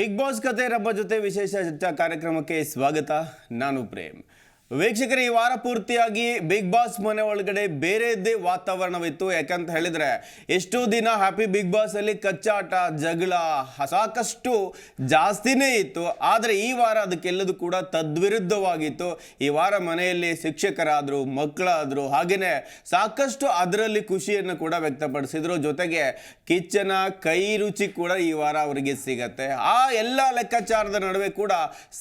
Big boss ಕತೆ ನಮ್ಮ ಜೊತೆ ವಿಶೇಷ ಚರ್ಚಾ ಕಾರ್ಯಕ್ರಮಕ್ಕೆ ಸ್ವಾಗತ. ನಾನು ಪ್ರೇಮ್. ವೀಕ್ಷಕರು, ಈ ವಾರ ಪೂರ್ತಿಯಾಗಿ ಬಿಗ್ ಬಾಸ್ ಮನೆ ಒಳಗಡೆ ಬೇರೆದ್ದೇ ವಾತಾವರಣವಿತ್ತು. ಯಾಕಂತ ಹೇಳಿದ್ರೆ, ಎಷ್ಟು ದಿನ ಹ್ಯಾಪಿ ಬಿಗ್ ಬಾಸ್ ಅಲ್ಲಿ ಕಚ್ಚಾಟ, ಜಗಳ ಸಾಕಷ್ಟು ಜಾಸ್ತಿನೇ ಇತ್ತು. ಆದರೆ ಈ ವಾರ ಅದಕ್ಕೆಲ್ಲದೂ ಕೂಡ ತದ್ವಿರುದ್ಧವಾಗಿತ್ತು. ಈ ವಾರ ಮನೆಯಲ್ಲಿ ಶಿಕ್ಷಕರಾದರು, ಮಕ್ಕಳಾದರು ಹಾಗೆಯೇ ಸಾಕಷ್ಟು ಅದರಲ್ಲಿ ಖುಷಿಯನ್ನು ಕೂಡ ವ್ಯಕ್ತಪಡಿಸಿದ್ರು. ಜೊತೆಗೆ ಕಿಚ್ಚನ, ಕೈ ರುಚಿ ಕೂಡ ಈ ವಾರ ಅವರಿಗೆ ಸಿಗತ್ತೆ. ಆ ಎಲ್ಲ ಲೆಕ್ಕಾಚಾರದ ನಡುವೆ ಕೂಡ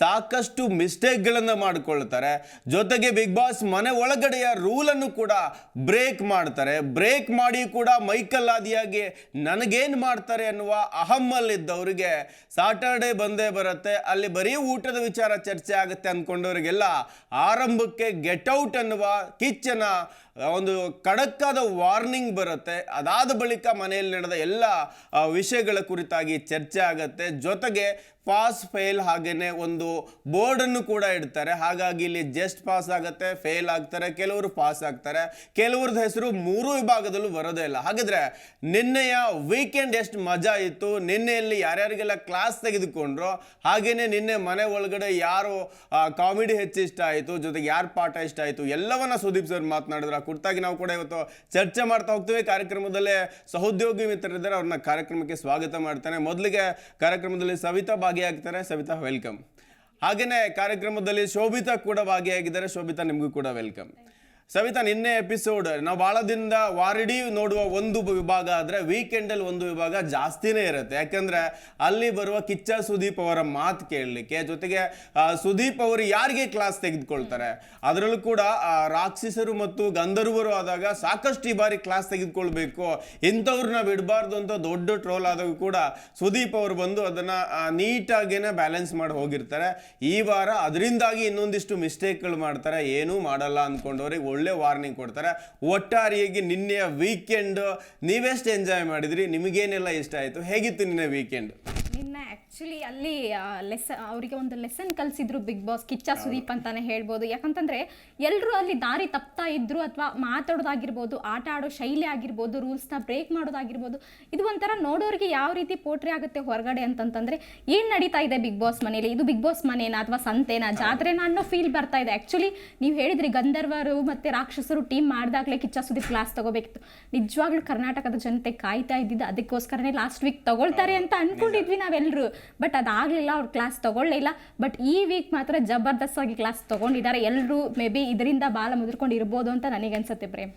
ಸಾಕಷ್ಟು ಮಿಸ್ಟೇಕ್ಗಳನ್ನು ಮಾಡಿಕೊಳ್ತಾರೆ. ಜೊತೆಗೆ ಬಿಗ್ ಬಾಸ್ ಮನೆ ಒಳಗಡೆಯ ರೂಲನ್ನು ಕೂಡ ಬ್ರೇಕ್ ಮಾಡ್ತಾರೆ. ಬ್ರೇಕ್ ಮಾಡಿ ಕೂಡ ಮೈಕಲ್ ಆದಿಯಾಗಿ ನನಗೇನು ಮಾಡ್ತಾರೆ ಅನ್ನುವ ಅಹಮ್ಮಲ್ಲಿದ್ದವರಿಗೆ ಸಾಟರ್ಡೆ ಬಂದೇ ಬರುತ್ತೆ. ಅಲ್ಲಿ ಬರೀ ಊಟದ ವಿಚಾರ ಚರ್ಚೆ ಆಗುತ್ತೆ ಅಂದ್ಕೊಂಡವರಿಗೆಲ್ಲ ಆರಂಭಕ್ಕೆ ಗೆಟ್ ಔಟ್ ಅನ್ನುವ ಕಿಚ್ಚನ ಒಂದು ಖಡಕ್ಕಾದ ವಾರ್ನಿಂಗ್ ಬರುತ್ತೆ. ಅದಾದ ಬಳಿಕ ಮನೆಯಲ್ಲಿ ನಡೆದ ಎಲ್ಲ ವಿಷಯಗಳ ಕುರಿತಾಗಿ ಚರ್ಚೆ ಆಗುತ್ತೆ. ಜೊತೆಗೆ ಪಾಸ್ ಫೇಲ್ ಹಾಗೇನೆ ಒಂದು ಬೋರ್ಡನ್ನು ಕೂಡ ಇಡ್ತಾರೆ. ಹಾಗಾಗಿ ಇಲ್ಲಿ ಜಸ್ಟ್ ಪಾಸ್ ಆಗುತ್ತೆ, ಫೇಲ್ ಆಗ್ತಾರೆ, ಕೆಲವರು ಪಾಸ್ ಆಗ್ತಾರೆ. ಕೆಲವ್ರದ್ದು ಹೆಸರು ಮೂರು ವಿಭಾಗದಲ್ಲೂ ಬರೋದೇ ಇಲ್ಲ. ಹಾಗಿದ್ರೆ ನಿನ್ನೆಯ ವೀಕೆಂಡ್ ಎಷ್ಟು ಮಜಾ ಇತ್ತು, ನಿನ್ನೆಯಲ್ಲಿ ಯಾರ್ಯಾರಿಗೆಲ್ಲ ಕ್ಲಾಸ್ ತೆಗೆದುಕೊಂಡ್ರು, ಹಾಗೇನೆ ನಿನ್ನೆ ಮನೆ ಒಳಗಡೆ ಯಾರು ಕಾಮಿಡಿ ಹೆಚ್ಚು ಇಷ್ಟ ಆಯಿತು, ಜೊತೆಗೆ ಯಾರು ಪಾಠ ಇಷ್ಟ ಆಯಿತು, ಎಲ್ಲವನ್ನ ಸುದೀಪ್ ಸರ್ ಮಾತನಾಡಿದ್ರು. ಕುರಿತಾಗಿ ನಾವು ಕೂಡ ಇವತ್ತು ಚರ್ಚೆ ಮಾಡ್ತಾ ಹೋಗ್ತೀವಿ. ಕಾರ್ಯಕ್ರಮದಲ್ಲಿ ಸಹೋದ್ಯೋಗಿ ಮಿತ್ರರಿದ್ದಾರೆ, ಅವ್ರನ್ನ ಕಾರ್ಯಕ್ರಮಕ್ಕೆ ಸ್ವಾಗತ ಮಾಡ್ತಾನೆ. ಮೊದಲಿಗೆ ಕಾರ್ಯಕ್ರಮದಲ್ಲಿ ಸವಿತಾ ಭಾಗಿಯಾಗ್ತಾರೆ. ಸವಿತಾ, ವೆಲ್ಕಮ್. ಹಾಗೆಯೇ ಕಾರ್ಯಕ್ರಮದಲ್ಲಿ ಶೋಭಿತಾ ಕೂಡ ಭಾಗಿಯಾಗಿದ್ದಾರೆ. ಶೋಭಿತಾ, ನಿಮಗೂ ಕೂಡ ವೆಲ್ಕಮ್. ಸವಿತಾ, ನಿನ್ನೆ ಎಪಿಸೋಡ್ ನಾವು ಬಹಳ ದಿನದ ವಾರಡಿ ನೋಡುವ ಒಂದು ವಿಭಾಗ ಆದರೆ ವೀಕೆಂಡ್ ಅಲ್ಲಿ ಒಂದು ವಿಭಾಗ ಜಾಸ್ತಿನೇ ಇರುತ್ತೆ. ಯಾಕಂದ್ರೆ ಅಲ್ಲಿ ಬರುವ ಕಿಚ್ಚ ಸುದೀಪ್ ಅವರ ಮಾತು ಕೇಳಲಿಕ್ಕೆ, ಜೊತೆಗೆ ಸುದೀಪ್ ಅವರು ಯಾರಿಗೆ ಕ್ಲಾಸ್ ತೆಗೆದುಕೊಳ್ತಾರೆ? ಅದರಲ್ಲೂ ಕೂಡ ರಾಕ್ಷಸರು ಮತ್ತು ಗಂಧರ್ವರು ಆದಾಗ ಸಾಕಷ್ಟು ಈ ಬಾರಿ ಕ್ಲಾಸ್ ತೆಗೆದುಕೊಳ್ಬೇಕು. ಇಂಥವ್ರನ್ನ ಬಿಡಬಾರ್ದು ಅಂತ ದೊಡ್ಡ ಟ್ರೋಲ್ ಆದಾಗ ಕೂಡ ಸುದೀಪ್ ಅವರು ಬಂದು ಅದನ್ನ ನೀಟಾಗೇನೆ ಬ್ಯಾಲೆನ್ಸ್ ಮಾಡಿ ಹೋಗಿರ್ತಾರೆ. ಈ ವಾರ ಅದರಿಂದಾಗಿ ಇನ್ನೊಂದಿಷ್ಟು ಮಿಸ್ಟೇಕ್ಗಳು ಮಾಡ್ತಾರೆ. ಏನೂ ಮಾಡಲ್ಲ ಅಂದ್ಕೊಂಡವ್ರಿಗೆ ಒಳ್ಳೆ ವಾರ್ನಿಂಗ್ ಕೊಡ್ತಾರೆ. ಒಟ್ಟಾರೆಯಾಗಿ ನಿನ್ನೆಯ ವೀಕೆಂಡ್ ನೀವೆಷ್ಟು ಎಂಜಾಯ್ ಮಾಡಿದ್ರಿ? ನಿಮಗೇನೆಲ್ಲ ಇಷ್ಟ ಆಯಿತು? ಹೇಗಿತ್ತು ನಿನ್ನೆ ವೀಕೆಂಡ್ ನಿನ್ನ ಆ್ಯಕ್ಚುಲಿ ಅಲ್ಲಿ ಲೆಸ ಅವರಿಗೆ ಒಂದು ಲೆಸನ್ ಕಲಿಸಿದ್ರು ಬಿಗ್ ಬಾಸ್ ಕಿಚ್ಚ ಸುದೀಪ್ ಅಂತಾನೆ ಹೇಳ್ಬೋದು. ಯಾಕಂತಂದ್ರೆ ಎಲ್ಲರೂ ಅಲ್ಲಿ ದಾರಿ ತಪ್ತಾ ಇದ್ರು ಅಥವಾ ಮಾತಾಡೋದಾಗಿರ್ಬೋದು ಆಟ ಆಡೋ ಶೈಲಿ ಆಗಿರ್ಬೋದು ರೂಲ್ಸ್ನ ಬ್ರೇಕ್ ಮಾಡೋದಾಗಿರ್ಬೋದು ಇದು ಒಂಥರ ನೋಡೋರಿಗೆ ಯಾವ ರೀತಿ ಪೋಟ್ರಿ ಆಗುತ್ತೆ ಹೊರಗಡೆ ಅಂತಂತಂದ್ರೆ ಏನು ನಡೀತಾ ಇದೆ ಬಿಗ್ ಬಾಸ್ ಮನೇಲಿ ಇದು ಬಿಗ್ ಬಾಸ್ ಮನೇನಾ ಅಥವಾ ಸಂತೆನಾ? ಜಾತ್ರೆನಾ ಅನ್ನೋ ಫೀಲ್ ಬರ್ತಾ ಇದೆ. ಆ್ಯಕ್ಚುಲಿ ನೀವು ಹೇಳಿದ್ರಿ ಗಂಧರ್ವರು ಮತ್ತೆ ರಾಕ್ಷಸರು ಟೀಮ್ ಮಾಡಿದಾಗಲೇ ಕಿಚ್ಚ ಸುದೀಪ್ ಕ್ಲಾಸ್ ತಗೋಬೇಕಿತ್ತು. ನಿಜವಾಗ್ಲೂ ಕರ್ನಾಟಕದ ಜನತೆ ಕಾಯ್ತಾ ಇದ್ದಿದ್ದು ಅದಕ್ಕೋಸ್ಕರನೇ ಲಾಸ್ಟ್ ವೀಕ್ ತಗೊಳ್ತಾರೆ ಅಂತ ಅನ್ಕೊಂಡಿದ್ವಿ ನಾವೆಲ್ಲರೂ ಬಟ್ ಅದಾಗಲಿಲ್ಲ, ಅವ್ರು ಕ್ಲಾಸ್ ತೊಗೊಳ್ಳಿಲ್ಲ. ಬಟ್ ಈ ವೀಕ್ ಮಾತ್ರ ಜಬರ್ದಸ್ತಾಗಿ ಕ್ಲಾಸ್ ತಗೊಂಡಿದ್ದಾರೆ. ಎಲ್ಲರೂ ಮೇ ಬಿ ಇದರಿಂದ ಬಾಲ ಮುದ್ರಕೊಂಡು ಇರ್ಬೋದು ಅಂತ ನನಗನ್ಸುತ್ತೆ ಪ್ರೇಮ್.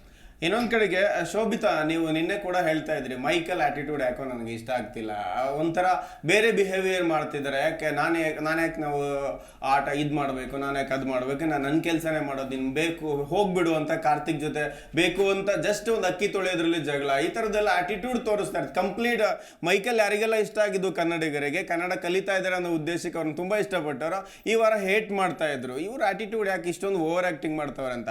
ಇನ್ನೊಂದ್ ಕಡೆಗೆ ಶೋಭಿತಾ, ನೀವು ನಿನ್ನೆ ಕೂಡ ಹೇಳ್ತಾ ಇದ್ರಿ, ಮೈಕಲ್ ಆಟಿಟ್ಯೂಡ್ ಯಾಕೋ ನನಗೆ ಇಷ್ಟ ಆಗ್ತಿಲ್ಲ. ಒಂಥರ ಬೇರೆ ಬಿಹೇವಿಯರ್ ಮಾಡ್ತಿದ್ದಾರೆ ಯಾಕೆ, ನಾನು ನಾನು ಯಾಕೆ ನಾವು ಆಟ ಇದು ಮಾಡಬೇಕು, ನಾನು ಯಾಕೆ ಅದು ಮಾಡಬೇಕು? ನಾನು ನನ್ನ ಕೆಲಸನೇ ಮಾಡೋದು ನಿಮ್ಗೆ ಬೇಕು, ಹೋಗ್ಬಿಡು ಅಂತ ಕಾರ್ತಿಕ್ ಜೊತೆ ಬೇಕು ಅಂತ ಜಸ್ಟ್ ಒಂದು ಅಕ್ಕಿ ತೊಳೆಯೋದ್ರಲ್ಲಿ ಜಗಳ. ಈ ಥರದ್ದೆಲ್ಲ ಆಟಿಟ್ಯೂಡ್ ತೋರಿಸ್ತಾರೆ ಕಂಪ್ಲೀಟ್ ಮೈಕಲ್ ಯಾರಿಗೆಲ್ಲ ಇಷ್ಟ ಆಗಿದ್ದು ಕನ್ನಡಿಗರಿಗೆ, ಕನ್ನಡ ಕಲಿತಾ ಇದ್ದಾರೆ ಅನ್ನೋ ಉದ್ದೇಶಕ್ಕೆ ಅವ್ರನ್ನ ತುಂಬಾ ಇಷ್ಟಪಟ್ಟವರು. ಈ ವಾರ ಹೇಟ್ ಮಾಡ್ತಾ ಇದ್ರು. ಇವ್ರ ಆಟಿಟ್ಯೂಡ್ ಯಾಕೆ ಇಷ್ಟೊಂದು ಓವರ್ ಆ್ಯಕ್ಟಿಂಗ್ ಮಾಡ್ತವ್ರಂತ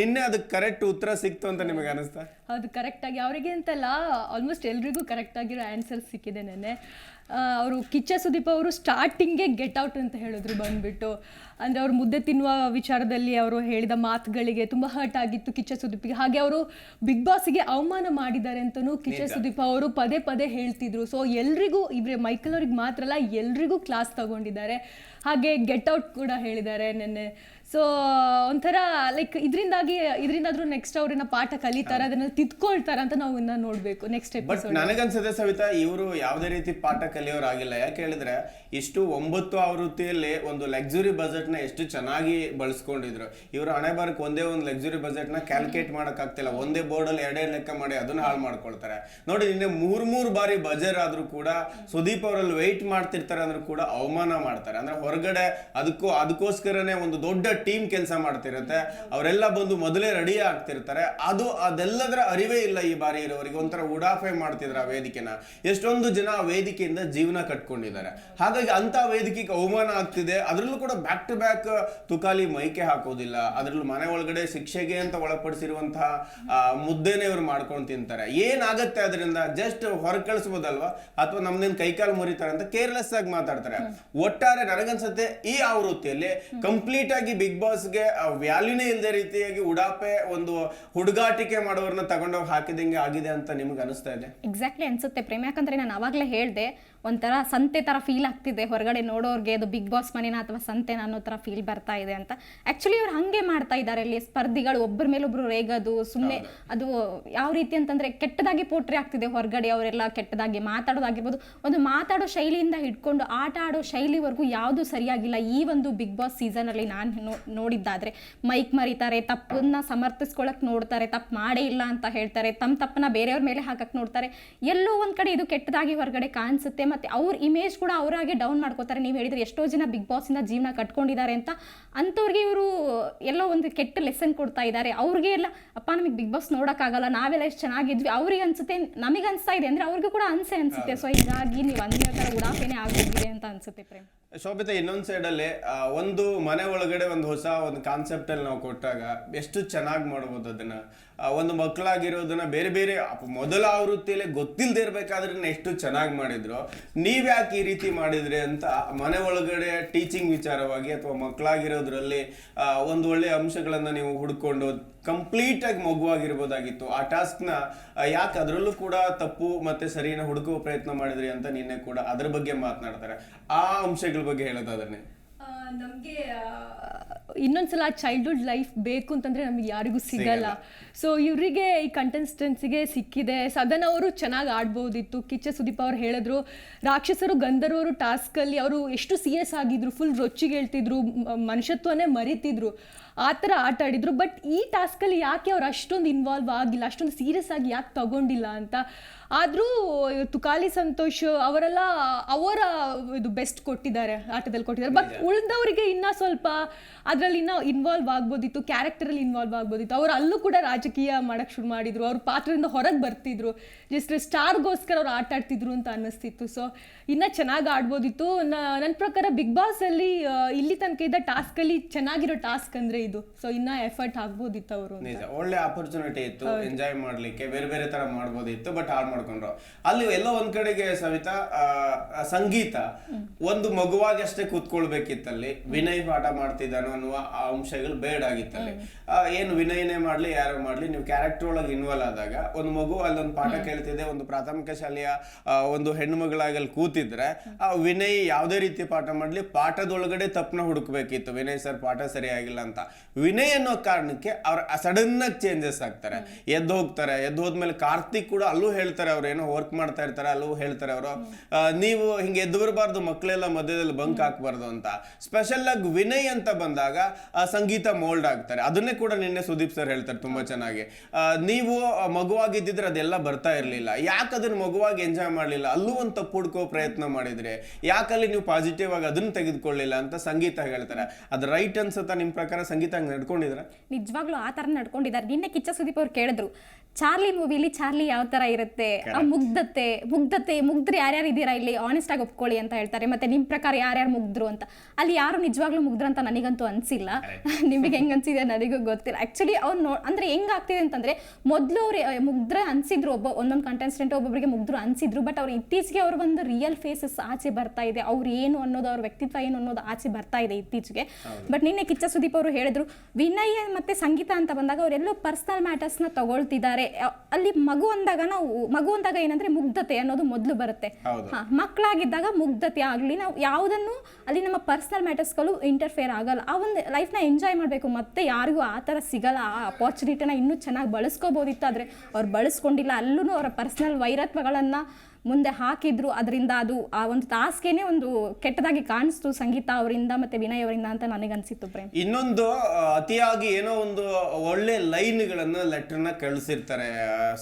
ನಿನ್ನೆ ಅದಕ್ಕೆ ಕರೆಕ್ಟ್ ಉತ್ತರ ಸಿಕ್ತು ಅಂತ ನಿಮಗೆ ಅನಿಸ್ತಾ? ಹೌದು ಕರೆಕ್ಟಾಗಿ ಅವರಿಗೆ ಅಂತಲ್ಲ ಆಲ್ಮೋಸ್ಟ್ ಎಲ್ರಿಗೂ ಕರೆಕ್ಟ್ ಆಗಿರೋ ಆನ್ಸರ್ ಸಿಕ್ಕಿದೆ ನೆನ್ನೆ. ಅವರು ಕಿಚ್ಚ ಸುದೀಪ್ ಅವರು ಸ್ಟಾರ್ಟಿಂಗೇ ಗೆಟ್ ಔಟ್ ಅಂತ ಹೇಳಿದ್ರು ಬಂದ್ಬಿಟ್ಟು. ಅಂದರೆ ಅವರು ಮುದ್ದೆ ತಿನ್ನುವ ವಿಚಾರದಲ್ಲಿ ಅವರು ಹೇಳಿದ ಮಾತುಗಳಿಗೆ ತುಂಬ ಹರ್ಟ್ ಆಗಿತ್ತು ಕಿಚ್ಚ ಸುದೀಪಿಗೆ. ಹಾಗೆ ಅವರು ಬಿಗ್ ಬಾಸ್ಗೆ ಅವಮಾನ ಮಾಡಿದ್ದಾರೆ ಅಂತಲೂ ಕಿಚ್ಚ ಸುದೀಪ್ ಅವರು ಪದೇ ಪದೇ ಹೇಳ್ತಿದ್ರು. ಸೊ ಎಲ್ರಿಗೂ ಇವ್ರೆ ಮೈಕಲ್ ಅವ್ರಿಗೆ ಮಾತ್ರ ಅಲ್ಲ ಎಲ್ರಿಗೂ ಕ್ಲಾಸ್ ತಗೊಂಡಿದ್ದಾರೆ. ಹಾಗೆ ಗೆಟ್ ಔಟ್ ಕೂಡ ಹೇಳಿದ್ದಾರೆ ನೆನ್ನೆ. ಸೊ ಒಂಥರ ಲೈಕ್ ಇದರಿಂದಾಗಿ ಇದರಿಂದಾದ್ರೂ ನೆಕ್ಸ್ಟ್ ಅವ್ರನ್ನ ಪಾಠ ಕಲಿತಾರೆ ಅದನ್ನ ತಿದ್ಕೊಳ್ತಾರ ಅಂತ ನಾವು ಇನ್ನ ನೋಡ್ಬೇಕು ನೆಕ್ಸ್ಟ್ ಬಟ್ ನನಗನ್ಸದೆ ಸವಿತಾ ಇವರು ಯಾವುದೇ ರೀತಿ ಪಾಠ ಕಲಿಯೋರಾಗಿಲ್ಲ. ಯಾಕೆ ಹೇಳಿದ್ರೆ ಇಷ್ಟು ಒಂಬತ್ತು ಆವೃತ್ತಿಯಲ್ಲಿ ಒಂದು ಲಕ್ಸುರಿ ಬಜೆಟ್ನ ಎಷ್ಟು ಚೆನ್ನಾಗಿ ಬಳಸ್ಕೊಂಡಿದ್ರು. ಇವರು ಹಣೆ ಬಾರಕ್ ಒಂದೇ ಒಂದು ಲಕ್ಸುರಿ ಬಜೆಟ್ನ ಕ್ಯಾಲ್ಕುಲೇಟ್ ಮಾಡಕ್ ಆಗ್ತಿಲ್ಲ ಒಂದೇ ಬೋರ್ಡ್ ಅಲ್ಲಿ ಎರಡೇ ಲೆಕ್ಕ ಮಾಡಿ ಅದನ್ನ ಹಾಳು ಮಾಡ್ಕೊಳ್ತಾರೆ. ನೋಡಿ ನಿನ್ನೆ ಮೂರ್ ಮೂರ್ ಬಾರಿ ಬಜರ್ ಆದ್ರೂ ಕೂಡ ಸುದೀಪ್ ಅವರಲ್ಲಿ ವೆಯ್ಟ್ ಮಾಡ್ತಿರ್ತಾರೆ ಅಂದ್ರೂ ಕೂಡ ಅವಮಾನ ಮಾಡ್ತಾರೆ. ಅಂದ್ರೆ ಹೊರಗಡೆ ಅದಕ್ಕೂ ಅದಕ್ಕೋಸ್ಕರನೇ ಒಂದು ದೊಡ್ಡ ಟೀಮ್ ಕೆಲಸ ಮಾಡ್ತಿರುತ್ತೆ ಅವರೆಲ್ಲ ಬಂದು ಮೊದಲೇ ರೆಡಿ ಆಗ್ತಿರ್ತಾರೆ ಅದು ಅದೆಲ್ಲದರ ಅರಿವೇ ಇಲ್ಲ ಈ ಬಾರಿ ಇರೋರಿಗೆ. ಒಂಥರ ಉಡಾಫೆ ಮಾಡ್ತಿದ್ರು ಆ ವೇದಿಕೆನ. ಎಷ್ಟೊಂದು ಜನ ಆ ವೇದಿಕೆಯಿಂದ ಜೀವನ ಕಟ್ಕೊಂಡಿದ್ದಾರೆ. ಹಾಗಾಗಿ ಅಂತ ವೇದಿಕೆಗೆ ಅವಮಾನ ಆಗ್ತಿದೆ. ಅದರಲ್ಲೂ ಕೂಡ ಬ್ಯಾಕ್ ಟು ಬ್ಯಾಕ್ ತುಕಾಲಿ ಮೈಕೆ ಹಾಕೋದಿಲ್ಲ. ಅದರಲ್ಲೂ ಮನೆ ಒಳಗಡೆ ಶಿಕ್ಷೆಗೆ ಅಂತ ಒಳಪಡಿಸಿರುವಂತಹ ಮುದ್ದೆನೇ ಇವ್ರು ಮಾಡ್ಕೊಂಡು ತಿಂತಾರೆ. ಏನಾಗತ್ತೆ ಅದರಿಂದ? ಜಸ್ಟ್ ಹೊರ ಕಳಿಸ್ಬೋದಲ್ವಾ ಅಥವಾ ನಮ್ದೇನು ಕೈಕಾಲು ಮುರಿತಾರೆ ಅಂತ ಕೇರ್ಲೆಸ್ ಆಗಿ ಮಾತಾಡ್ತಾರೆ. ಒಟ್ಟಾರೆ ನನಗನ್ಸುತ್ತೆ ಈ ಆವೃತ್ತಿಯಲ್ಲಿ ಕಂಪ್ಲೀಟ್ ಆಗಿ ಬಿಗ್ ಬಾಸ್ಗೆ ವ್ಯಾಲ್ಯೂನೇ ಇಲ್ಲದೆ ರೀತಿಯಾಗಿ ಉಡಾಪೆ ಒಂದು ಹುಡುಗಾಟಿಕೆ ಮಾಡೋರ್ನ ತಗೊಂಡೋಗಿ ಹಾಕಿದಂಗೆ ಆಗಿದೆ ಅಂತ ನಿಮ್ಗೆ ಅನಿಸ್ತಾ ಇದೆ? ಎಕ್ಸಾಕ್ಟ್ಲಿ ಅನ್ಸುತ್ತೆ. ಪ್ರೇಮ್, ಯಾಕಂದ್ರೆ ನಾನು ಅವಾಗಲೇ ಹೇಳಿದೆ ಒಂಥರ ಸಂತೆ ಥರ ಫೀಲ್ ಆಗ್ತಿದೆ. ಹೊರಗಡೆ ನೋಡೋರಿಗೆ ಅದು ಬಿಗ್ ಬಾಸ್ ಮನೇನ ಅಥವಾ ಸಂತೆನ ಅನ್ನೋ ಥರ ಫೀಲ್ ಬರ್ತಾ ಇದೆ ಅಂತ. ಆ್ಯಕ್ಚುಲಿ ಅವ್ರು ಹಾಗೆ ಮಾಡ್ತಾ ಇದ್ದಾರೆ ಇಲ್ಲಿ ಸ್ಪರ್ಧಿಗಳು. ಒಬ್ಬರ ಮೇಲೊಬ್ಬರು ರೇಗೋದು ಸುಮ್ಮನೆ ಅದು ಯಾವ ರೀತಿ ಅಂತಂದರೆ ಕೆಟ್ಟದಾಗಿ ಪೋಟ್ರಿ ಆಗ್ತಿದೆ ಹೊರಗಡೆ ಅವರೆಲ್ಲ ಕೆಟ್ಟದಾಗಿ ಮಾತಾಡೋದಾಗಿರ್ಬೋದು. ಒಂದು ಮಾತಾಡೋ ಶೈಲಿಯಿಂದ ಹಿಡ್ಕೊಂಡು ಆಟ ಆಡೋ ಶೈಲಿವರೆಗೂ ಯಾವುದು ಸರಿಯಾಗಿಲ್ಲ. ಈ ಒಂದು ಬಿಗ್ ಬಾಸ್ ಸೀಸನಲ್ಲಿ ನಾನು ನೋಡಿದ್ದಾದರೆ ಮೈಕ್ ಮರಿತಾರೆ ತಪ್ಪನ್ನ ಸಮರ್ಥಿಸ್ಕೊಳ್ಳೋಕ್ಕೆ ನೋಡ್ತಾರೆ ತಪ್ಪು ಮಾಡೇ ಇಲ್ಲ ಅಂತ ಹೇಳ್ತಾರೆ ತಮ್ಮ ತಪ್ಪನ್ನ ಬೇರೆಯವ್ರ ಮೇಲೆ ಹಾಕಕ್ಕೆ ನೋಡ್ತಾರೆ. ಎಲ್ಲೋ ಒಂದು ಕಡೆ ಇದು ಕೆಟ್ಟದಾಗಿ ಹೊರಗಡೆ ಕಾಣಿಸುತ್ತೆ. ಮತ್ತೆ ಅವ್ರ ಇಮೇಜ್ ಕೂಡ ಅವರಾಗೆ ಡೌನ್ ಮಾಡ್ಕೋತಾರೆ. ನೀವು ಹೇಳಿದ್ರೆ ಎಷ್ಟೋ ಜನ ಬಿಗ್ ಬಾಸ್ ಇಂದ ಜೀವನ ಕಟ್ಕೊಂಡಿದ್ದಾರೆ ಅಂತ. ಅಂಥವ್ರಿಗೆ ಇವರು ಎಲ್ಲೋ ಒಂದು ಕೆಟ್ಟ ಲೆಸನ್ ಕೊಡ್ತಾ ಇದ್ದಾರೆ. ಅವ್ರಿಗೆ ಎಲ್ಲ, ಅಪ್ಪ, ನಮಗೆ ಬಿಗ್ ಬಾಸ್ ನೋಡೋಕ್ಕಾಗಲ್ಲ. ನಾವೆಲ್ಲ ಎಷ್ಟು ಚೆನ್ನಾಗಿದ್ವಿ. ಅವ್ರಿಗೆ ಅನ್ಸುತ್ತೆ, ನಮಗೆ ಅನ್ಸ್ತಾ ಇದೆ. ಅಂದ್ರೆ ಅವ್ರಿಗೂ ಕೂಡ ಅನ್ಸೆ ಅನ್ಸುತ್ತೆ. ಸೊ ಹೀಗಾಗಿ ನೀವು ಅಂದಿರೋ ಥರ ಉಡಾಫೆನೇ ಆಗೋಗಿದೆ ಅಂತ ಅನ್ಸುತ್ತೆ ಪ್ರೇಮ್. ಶೋಭಿತಾ, ಇನ್ನೊಂದು ಸೈಡಲ್ಲಿ ಒಂದು ಮನೆ ಒಳಗಡೆ ಒಂದು ಹೊಸ ಒಂದು ಕಾನ್ಸೆಪ್ಟಲ್ಲಿ ನಾವು ಕೊಟ್ಟಾಗ ಎಷ್ಟು ಚೆನ್ನಾಗಿ ಮಾಡ್ಬೋದು ಅದನ್ನ. ಒಂದು ಮಕ್ಕಳಾಗಿರೋದನ್ನ ಬೇರೆ ಬೇರೆ ಮೊದಲ ಆವೃತ್ತಿಯಲ್ಲಿ ಗೊತ್ತಿಲ್ಲದೆ ಇರಬೇಕಾದ್ರೆ ಎಷ್ಟು ಚೆನ್ನಾಗಿ ಮಾಡಿದ್ರು. ನೀವ್ಯಾಕೆ ಈ ರೀತಿ ಮಾಡಿದ್ರಿ ಅಂತ ಮನೆ ಒಳಗಡೆ ಟೀಚಿಂಗ್ ವಿಚಾರವಾಗಿ ಅಥವಾ ಮಕ್ಕಳಾಗಿರೋದ್ರಲ್ಲಿ ಒಂದು ಒಳ್ಳೆ ಅಂಶಗಳನ್ನು ನೀವು ಹುಡ್ಕೊಂಡು ಕಂಪ್ಲೀಟ್ ಆಗಿ ಮಗುವಾಗಿರ್ಬೋದಾಗಿತ್ತು. ಆ ಟಾಸ್ಕ್ನ ಯಾಕೆ ಅದರಲ್ಲೂ ಕೂಡ ತಪ್ಪು ಮತ್ತೆ ಸರಿನ ಹುಡುಕುವ ಪ್ರಯತ್ನ ಮಾಡಿದ್ರಿ ಅಂತ ನಿನ್ನೆ ಕೂಡ ಅದ್ರ ಬಗ್ಗೆ ಮಾತನಾಡ್ತಾರೆ. ಆ ಅಂಶಗಳ ಬಗ್ಗೆ ಹೇಳೋದಾದ್ರೆ. ನಮಗೆ ಇನ್ನೊಂದ್ಸಲ ಚೈಲ್ಡ್ಹುಡ್ ಲೈಫ್ ಬೇಕು ಅಂತಂದ್ರೆ ನಮಗೆ ಯಾರಿಗೂ ಸಿಗಲ್ಲ. ಸೊ ಇವರಿಗೆ ಈ ಕಂಟೆಸ್ಟೆನ್ಸಿಗೆ ಸಿಕ್ಕಿದೆ. ಸದನ ಅವರು ಚೆನ್ನಾಗಿ ಆಡ್ಬೋದಿತ್ತು. ಕಿಚ್ಚ ಸುದೀಪ್ ಅವ್ರು ಹೇಳಿದ್ರು ರಾಕ್ಷಸರು ಗಂಧರ್ವರು ಟಾಸ್ಕಲ್ಲಿ ಅವರು ಎಷ್ಟು ಸೀರಿಯಸ್ ಆಗಿದ್ರು ಫುಲ್ ರೊಚ್ಚಿಗೆ ಹೇಳ್ತಿದ್ರು ಮನುಷ್ಯತ್ವನೇ ಮರಿತಿದ್ರು. ಆ ಥರ ಆಟ ಆಡಿದರು. ಬಟ್ ಈ ಟಾಸ್ಕಲ್ಲಿ ಯಾಕೆ ಅವ್ರು ಅಷ್ಟೊಂದು ಇನ್ವಾಲ್ವ್ ಆಗಿಲ್ಲ, ಅಷ್ಟೊಂದು ಸೀರಿಯಸ್ ಆಗಿ ಯಾಕೆ ತಗೊಂಡಿಲ್ಲ ಅಂತ ಆದರೂ ತುಕಾಲಿ ಸಂತೋಷ್ ಅವರೆಲ್ಲ ಅವರ ಇದು ಬೆಸ್ಟ್ ಕೊಟ್ಟಿದ್ದಾರೆ ಆಟದಲ್ಲಿ ಕೊಟ್ಟಿದ್ದಾರೆ. ಬಟ್ ಉಳಿದವರಿಗೆ ಇನ್ನೂ ಸ್ವಲ್ಪ ಅದರಲ್ಲಿ ಇನ್ನೂ ಇನ್ವಾಲ್ವ್ ಆಗ್ಬೋದಿತ್ತು ಕ್ಯಾರೆಕ್ಟರಲ್ಲಿ ಇನ್ವಾಲ್ವ್ ಆಗ್ಬೋದಿತ್ತು. ಅವರು ಅಲ್ಲೂ ಕೂಡ ರಾಜಕೀಯ ಮಾಡೋಕ್ಕೆ ಶುರು ಮಾಡಿದ್ರು. ಅವ್ರ ಪಾತ್ರದಿಂದ ಹೊರಗೆ ಬರ್ತಿದ್ರು. ಜಸ್ಟ್ ಸ್ಟಾರ್ಗೋಸ್ಕರ ಅವ್ರು ಆಟ ಆಡ್ತಿದ್ರು ಅಂತ ಅನ್ನಿಸ್ತಿತ್ತು. ಸೊ ಇನ್ನೂ ಚೆನ್ನಾಗಿ ಆಡ್ಬೋದಿತ್ತು. ನನ್ನ ಪ್ರಕಾರ ಬಿಗ್ ಬಾಸಲ್ಲಿ ಇಲ್ಲಿ ತನಕ ಇದ್ದ ಟಾಸ್ಕಲ್ಲಿ ಚೆನ್ನಾಗಿರೋ ಟಾಸ್ಕ್ ಅಂದರೆ ಇದು. ಸೊ ಇನ್ನೂ ಎಫರ್ಟ್ ಆಗ್ಬೋದಿತ್ತು ಅವರು ಒಳ್ಳೆ ಆಪರ್ಚುನಿಟಿ ಇತ್ತು. ಎಂಜಾಯ್ ಮಾಡ್ಲಿಕ್ಕೆ ಬೇರೆ ಬೇರೆ ಥರ ಮಾಡ್ಬೋದಿತ್ತು ಬಟ್ ಹಾಳು ಮಾಡ್ಕೊಂಡ್ರು. ಅಲ್ಲಿ ಎಲ್ಲೋ ಒಂದ್ ಕಡೆಗೆ ಸವಿತಾ ಸಂಗೀತ ಒಂದು ಮಗುವಾಗಿ ಅಷ್ಟೇ ಕೂತ್ಕೊಳ್ಬೇಕಿತ್ತಲ್ಲಿ. ವಿನಯ್ ಪಾಠ ಮಾಡ್ತಿದ್ದಾನೋ ಅನ್ನುವ ಆ ಅಂಶಗಳು ಬೇಡ ಆಗಿತ್ತಲ್ಲಿ. ಏನು ವಿನಯನೇ ಮಾಡ್ಲಿ ಯಾರು ಮಾಡ್ಲಿ ನೀವು ಕ್ಯಾರೆಕ್ಟರ್ ಒಳಗೆ ಇನ್ವಾಲ್ವ್ ಆದಾಗ ಒಂದು ಮಗು ಅಲ್ಲೊಂದು ಪಾಠ ಕೇಳ್ತಿದೆ ಒಂದು ಪ್ರಾಥಮಿಕ ಶಾಲೆಯ ಒಂದು ಹೆಣ್ಣು ಮಗಳಾಗಿ ಅಲ್ಲಿ ಕೂತಿದ್ರೆ ಆ ವಿನಯ್ ಯಾವುದೇ ರೀತಿ ಪಾಠ ಮಾಡ್ಲಿ ಪಾಠದೊಳಗಡೆ ತಪ್ಪನ ಹುಡುಕ್ಬೇಕಿತ್ತು. ವಿನಯ್ ಸರ್ ಪಾಠ ಸರಿಯಾಗಿಲ್ಲ ಅಂತ. ವಿನಯ್ ಅನ್ನೋ ಕಾರಣಕ್ಕೆ ಅವ್ರ ಸಡನ್ ಆಗಿ ಚೇಂಜಸ್ ಆಗ್ತಾರೆ. ಎದ್ದು ಹೋಗ್ತಾರೆ. ಎದ್ದು ಹೋದ್ಮೇಲೆ ಕಾರ್ತಿಕ್ ಕೂಡ ಅಲ್ಲೂ ಹೇಳ್ತಾರೆ ಅವ್ರು ಏನೋ ವರ್ಕ್ ಮಾಡ್ತಾ ಇರ್ತಾರೆ ಅಲ್ಲೂ ಹೇಳ್ತಾರೆ ಅವರು. ನೀವು ಹಿಂಗೆ ಎದ್ದು ಬರಬಾರ್ದು ಮಕ್ಕಳೆಲ್ಲ ಮಧ್ಯದಲ್ಲಿ ಬಂಕ್ ಹಾಕ್ಬಾರ್ದು ಅಂತ. ಸ್ಪೆಷಲ್ ಆಗಿ ವಿನಯ್ ಅಂತ ಬಂದಾಗ ಆ, ಸಂಗೀತ ಮೋಲ್ಡ್ ಆಗ್ತಾರೆ. ಅದನ್ನೇ ಕೂಡ ನಿನ್ನೆ ಸುದೀಪ್ ಸರ್ ಹೇಳ್ತಾರೆ ತುಂಬಾ ಚೆನ್ನಾಗಿ. ನೀವು ಮಗುವಾಗಿದ್ದಿದ್ರೆ ಅದೆಲ್ಲ ಬರ್ತಾ ಇರಲಿಲ್ಲ. ಯಾಕೆ ಅದನ್ನ ಮಗುವಾಗಿ ಎಂಜಾಯ್ ಮಾಡಲಿಲ್ಲ? ಅಲ್ಲೂ ಒಂದು ತಪ್ಪು ಹುಡ್ಕೋ ಪ್ರಯತ್ನ ಮಾಡಿದ್ರೆ ಯಾಕಲ್ಲಿ ನೀವು ಪಾಸಿಟಿವ್ ಆಗಿ ಅದನ್ನ ತೆಗೆದುಕೊಳ್ಳಿಲ್ಲ ಅಂತ ಸಂಗೀತ ಹೇಳ್ತಾರೆ. ಅದು ರೈಟ್ ಅನ್ಸುತ್ತಾ ನಿಮ್ಮ ಪ್ರಕಾರ ಸಂಗೀತ ಹಂಗೆ ನಡ್ಕೊಂಡಿದ್ರ? ನಿಜವಾಗ್ಲೂ ಆ ಥರ ನಡ್ಕೊಂಡಿದ್ದಾರೆ ನಿನ್ನೆ ಕಿಚ್ಚ ಸುದೀಪ್ ಅವ್ರು ಕೇಳಿದ್ರು ಚಾರ್ಲಿ ಮೂವಿಲಿ ಚಾರ್ಲಿ ಯಾವ ಥರ ಇರುತ್ತೆ? ಆ ಮುಗ್ಧತೆ ಮುಗ್ಧತೆ ಮುಗ್ಧರು ಯಾರ್ಯಾರು ಇದ್ದೀರಾ ಇಲ್ಲಿ? ಆನೆಸ್ಟ್ ಆಗಿ ಒಪ್ಕೊಳ್ಳಿ ಅಂತ ಹೇಳ್ತಾರೆ. ಮತ್ತೆ ನಿಮ್ ಪ್ರಕಾರ ಯಾರ್ಯಾರು ಮುಗ್ದ್ರು ಅಂತ? ಅಲ್ಲಿ ಯಾರು ನಿಜವಾಗ್ಲೂ ಮುಗ್ದ್ರು ಅಂತ ನನಗಂತೂ ಅನ್ಸಿಲ್ಲ. ನಿಮಗೆ ಹೆಂಗ್ ಅನ್ಸಿದೆ ನನಗೂ ಗೊತ್ತಿಲ್ಲ. ಆಕ್ಚುಲಿ ಅವ್ರು ನೋ ಅಂದ್ರೆ ಹೆಂಗ್ ಆಗ್ತಿದೆ ಅಂತಂದ್ರೆ ಮೊದ್ಲು ಅವ್ರು ಮುಗ್ದ್ರೆ ಅನ್ಸಿದ್ರು ಒಬ್ಬ ಒಂದೊಂದು ಕಂಟೆಸ್ಟೆಂಟ್ ಒಬ್ಬೊಬ್ಬರಿಗೆ ಮುಗ್ದ್ರು ಅನ್ಸಿದ್ರು ಬಟ್ ಅವ್ರು ಇತ್ತೀಚೆಗೆ ಅವ್ರ ಒಂದು ರಿಯಲ್ ಫೇಸಸ್ ಆಚೆ ಬರ್ತಾ ಇದೆ. ಅವ್ರು ಏನು ಅನ್ನೋದು ಅವ್ರ ವ್ಯಕ್ತಿತ್ವ ಏನು ಅನ್ನೋದು ಆಚೆ ಬರ್ತಾ ಇದೆ ಇತ್ತೀಚೆಗೆ. ಬಟ್ ನಿನ್ನೆ ಕಿಚ್ಚ ಸುದೀಪ್ ಅವರು ಹೇಳಿದ್ರು ವಿನಯ ಮತ್ತೆ ಸಂಗೀತ ಅಂತ ಬಂದಾಗ ಅವರೆಲ್ಲೋ ಪರ್ಸನಲ್ ಮ್ಯಾಟರ್ಸ್ನ ತಗೊಳ್ತಿದ್ದಾರೆ. ಅಲ್ಲಿ ಮಗು ಅಂದಾಗ ನಾವು ಮಗು ಅಂದಾಗ ಏನಂದ್ರೆ ಮುಗ್ಧತೆ ಅನ್ನೋದು ಮೊದಲು ಬರುತ್ತೆ. ಹಾ, ಮಕ್ಕಳಾಗಿದ್ದಾಗ ಮುಗ್ಧತೆ ಆಗಲಿ ನಾವು ಯಾವುದನ್ನು ಅಲ್ಲಿ ನಮ್ಮ ಪರ್ಸನಲ್ ಮ್ಯಾಟರ್ಸ್ಗಳು ಇಂಟರ್ಫೇರ್ ಆಗಲ್ಲ. ಆ ಒಂದು ಲೈಫ್ನ ಎಂಜಾಯ್ ಮಾಡಬೇಕು. ಮತ್ತೆ ಯಾರಿಗೂ ಆ ಥರ ಸಿಗಲ್ಲ. ಆ ಅಪಾರ್ಚುನಿಟಿನ ಇನ್ನೂ ಚೆನ್ನಾಗಿ ಬಳಸ್ಕೋಬೋದಿತ್ತು ಆದರೆ ಅವ್ರು ಬಳಸ್ಕೊಂಡಿಲ್ಲ. ಅಲ್ಲೂ ಅವರ ಪರ್ಸನಲ್ ವೈರತ್ವಗಳನ್ನು ಮುಂದೆ ಹಾಕಿದ್ರು ಅದರಿಂದ ಅದು ಆ ಒಂದು ತಾಸ್ಗೆನೆ ಒಂದು ಕೆಟ್ಟದಾಗಿ ಕಾಣಿಸ್ತು ಸಂಗೀತ ಅವರಿಂದ ಮತ್ತೆ ವಿನಯ್ ಅವರಿಂದ ಅಂತ ನನಗನ್ಸಿತ್ತು ಪ್ರೇಮ್. ಇನ್ನೊಂದು ಅತಿಯಾಗಿ ಏನೋ ಒಂದು ಒಳ್ಳೆ ಲೈನ್ಗಳನ್ನ ಲೆಟರ್ನ ಕಳಿಸಿರ್ತಾರೆ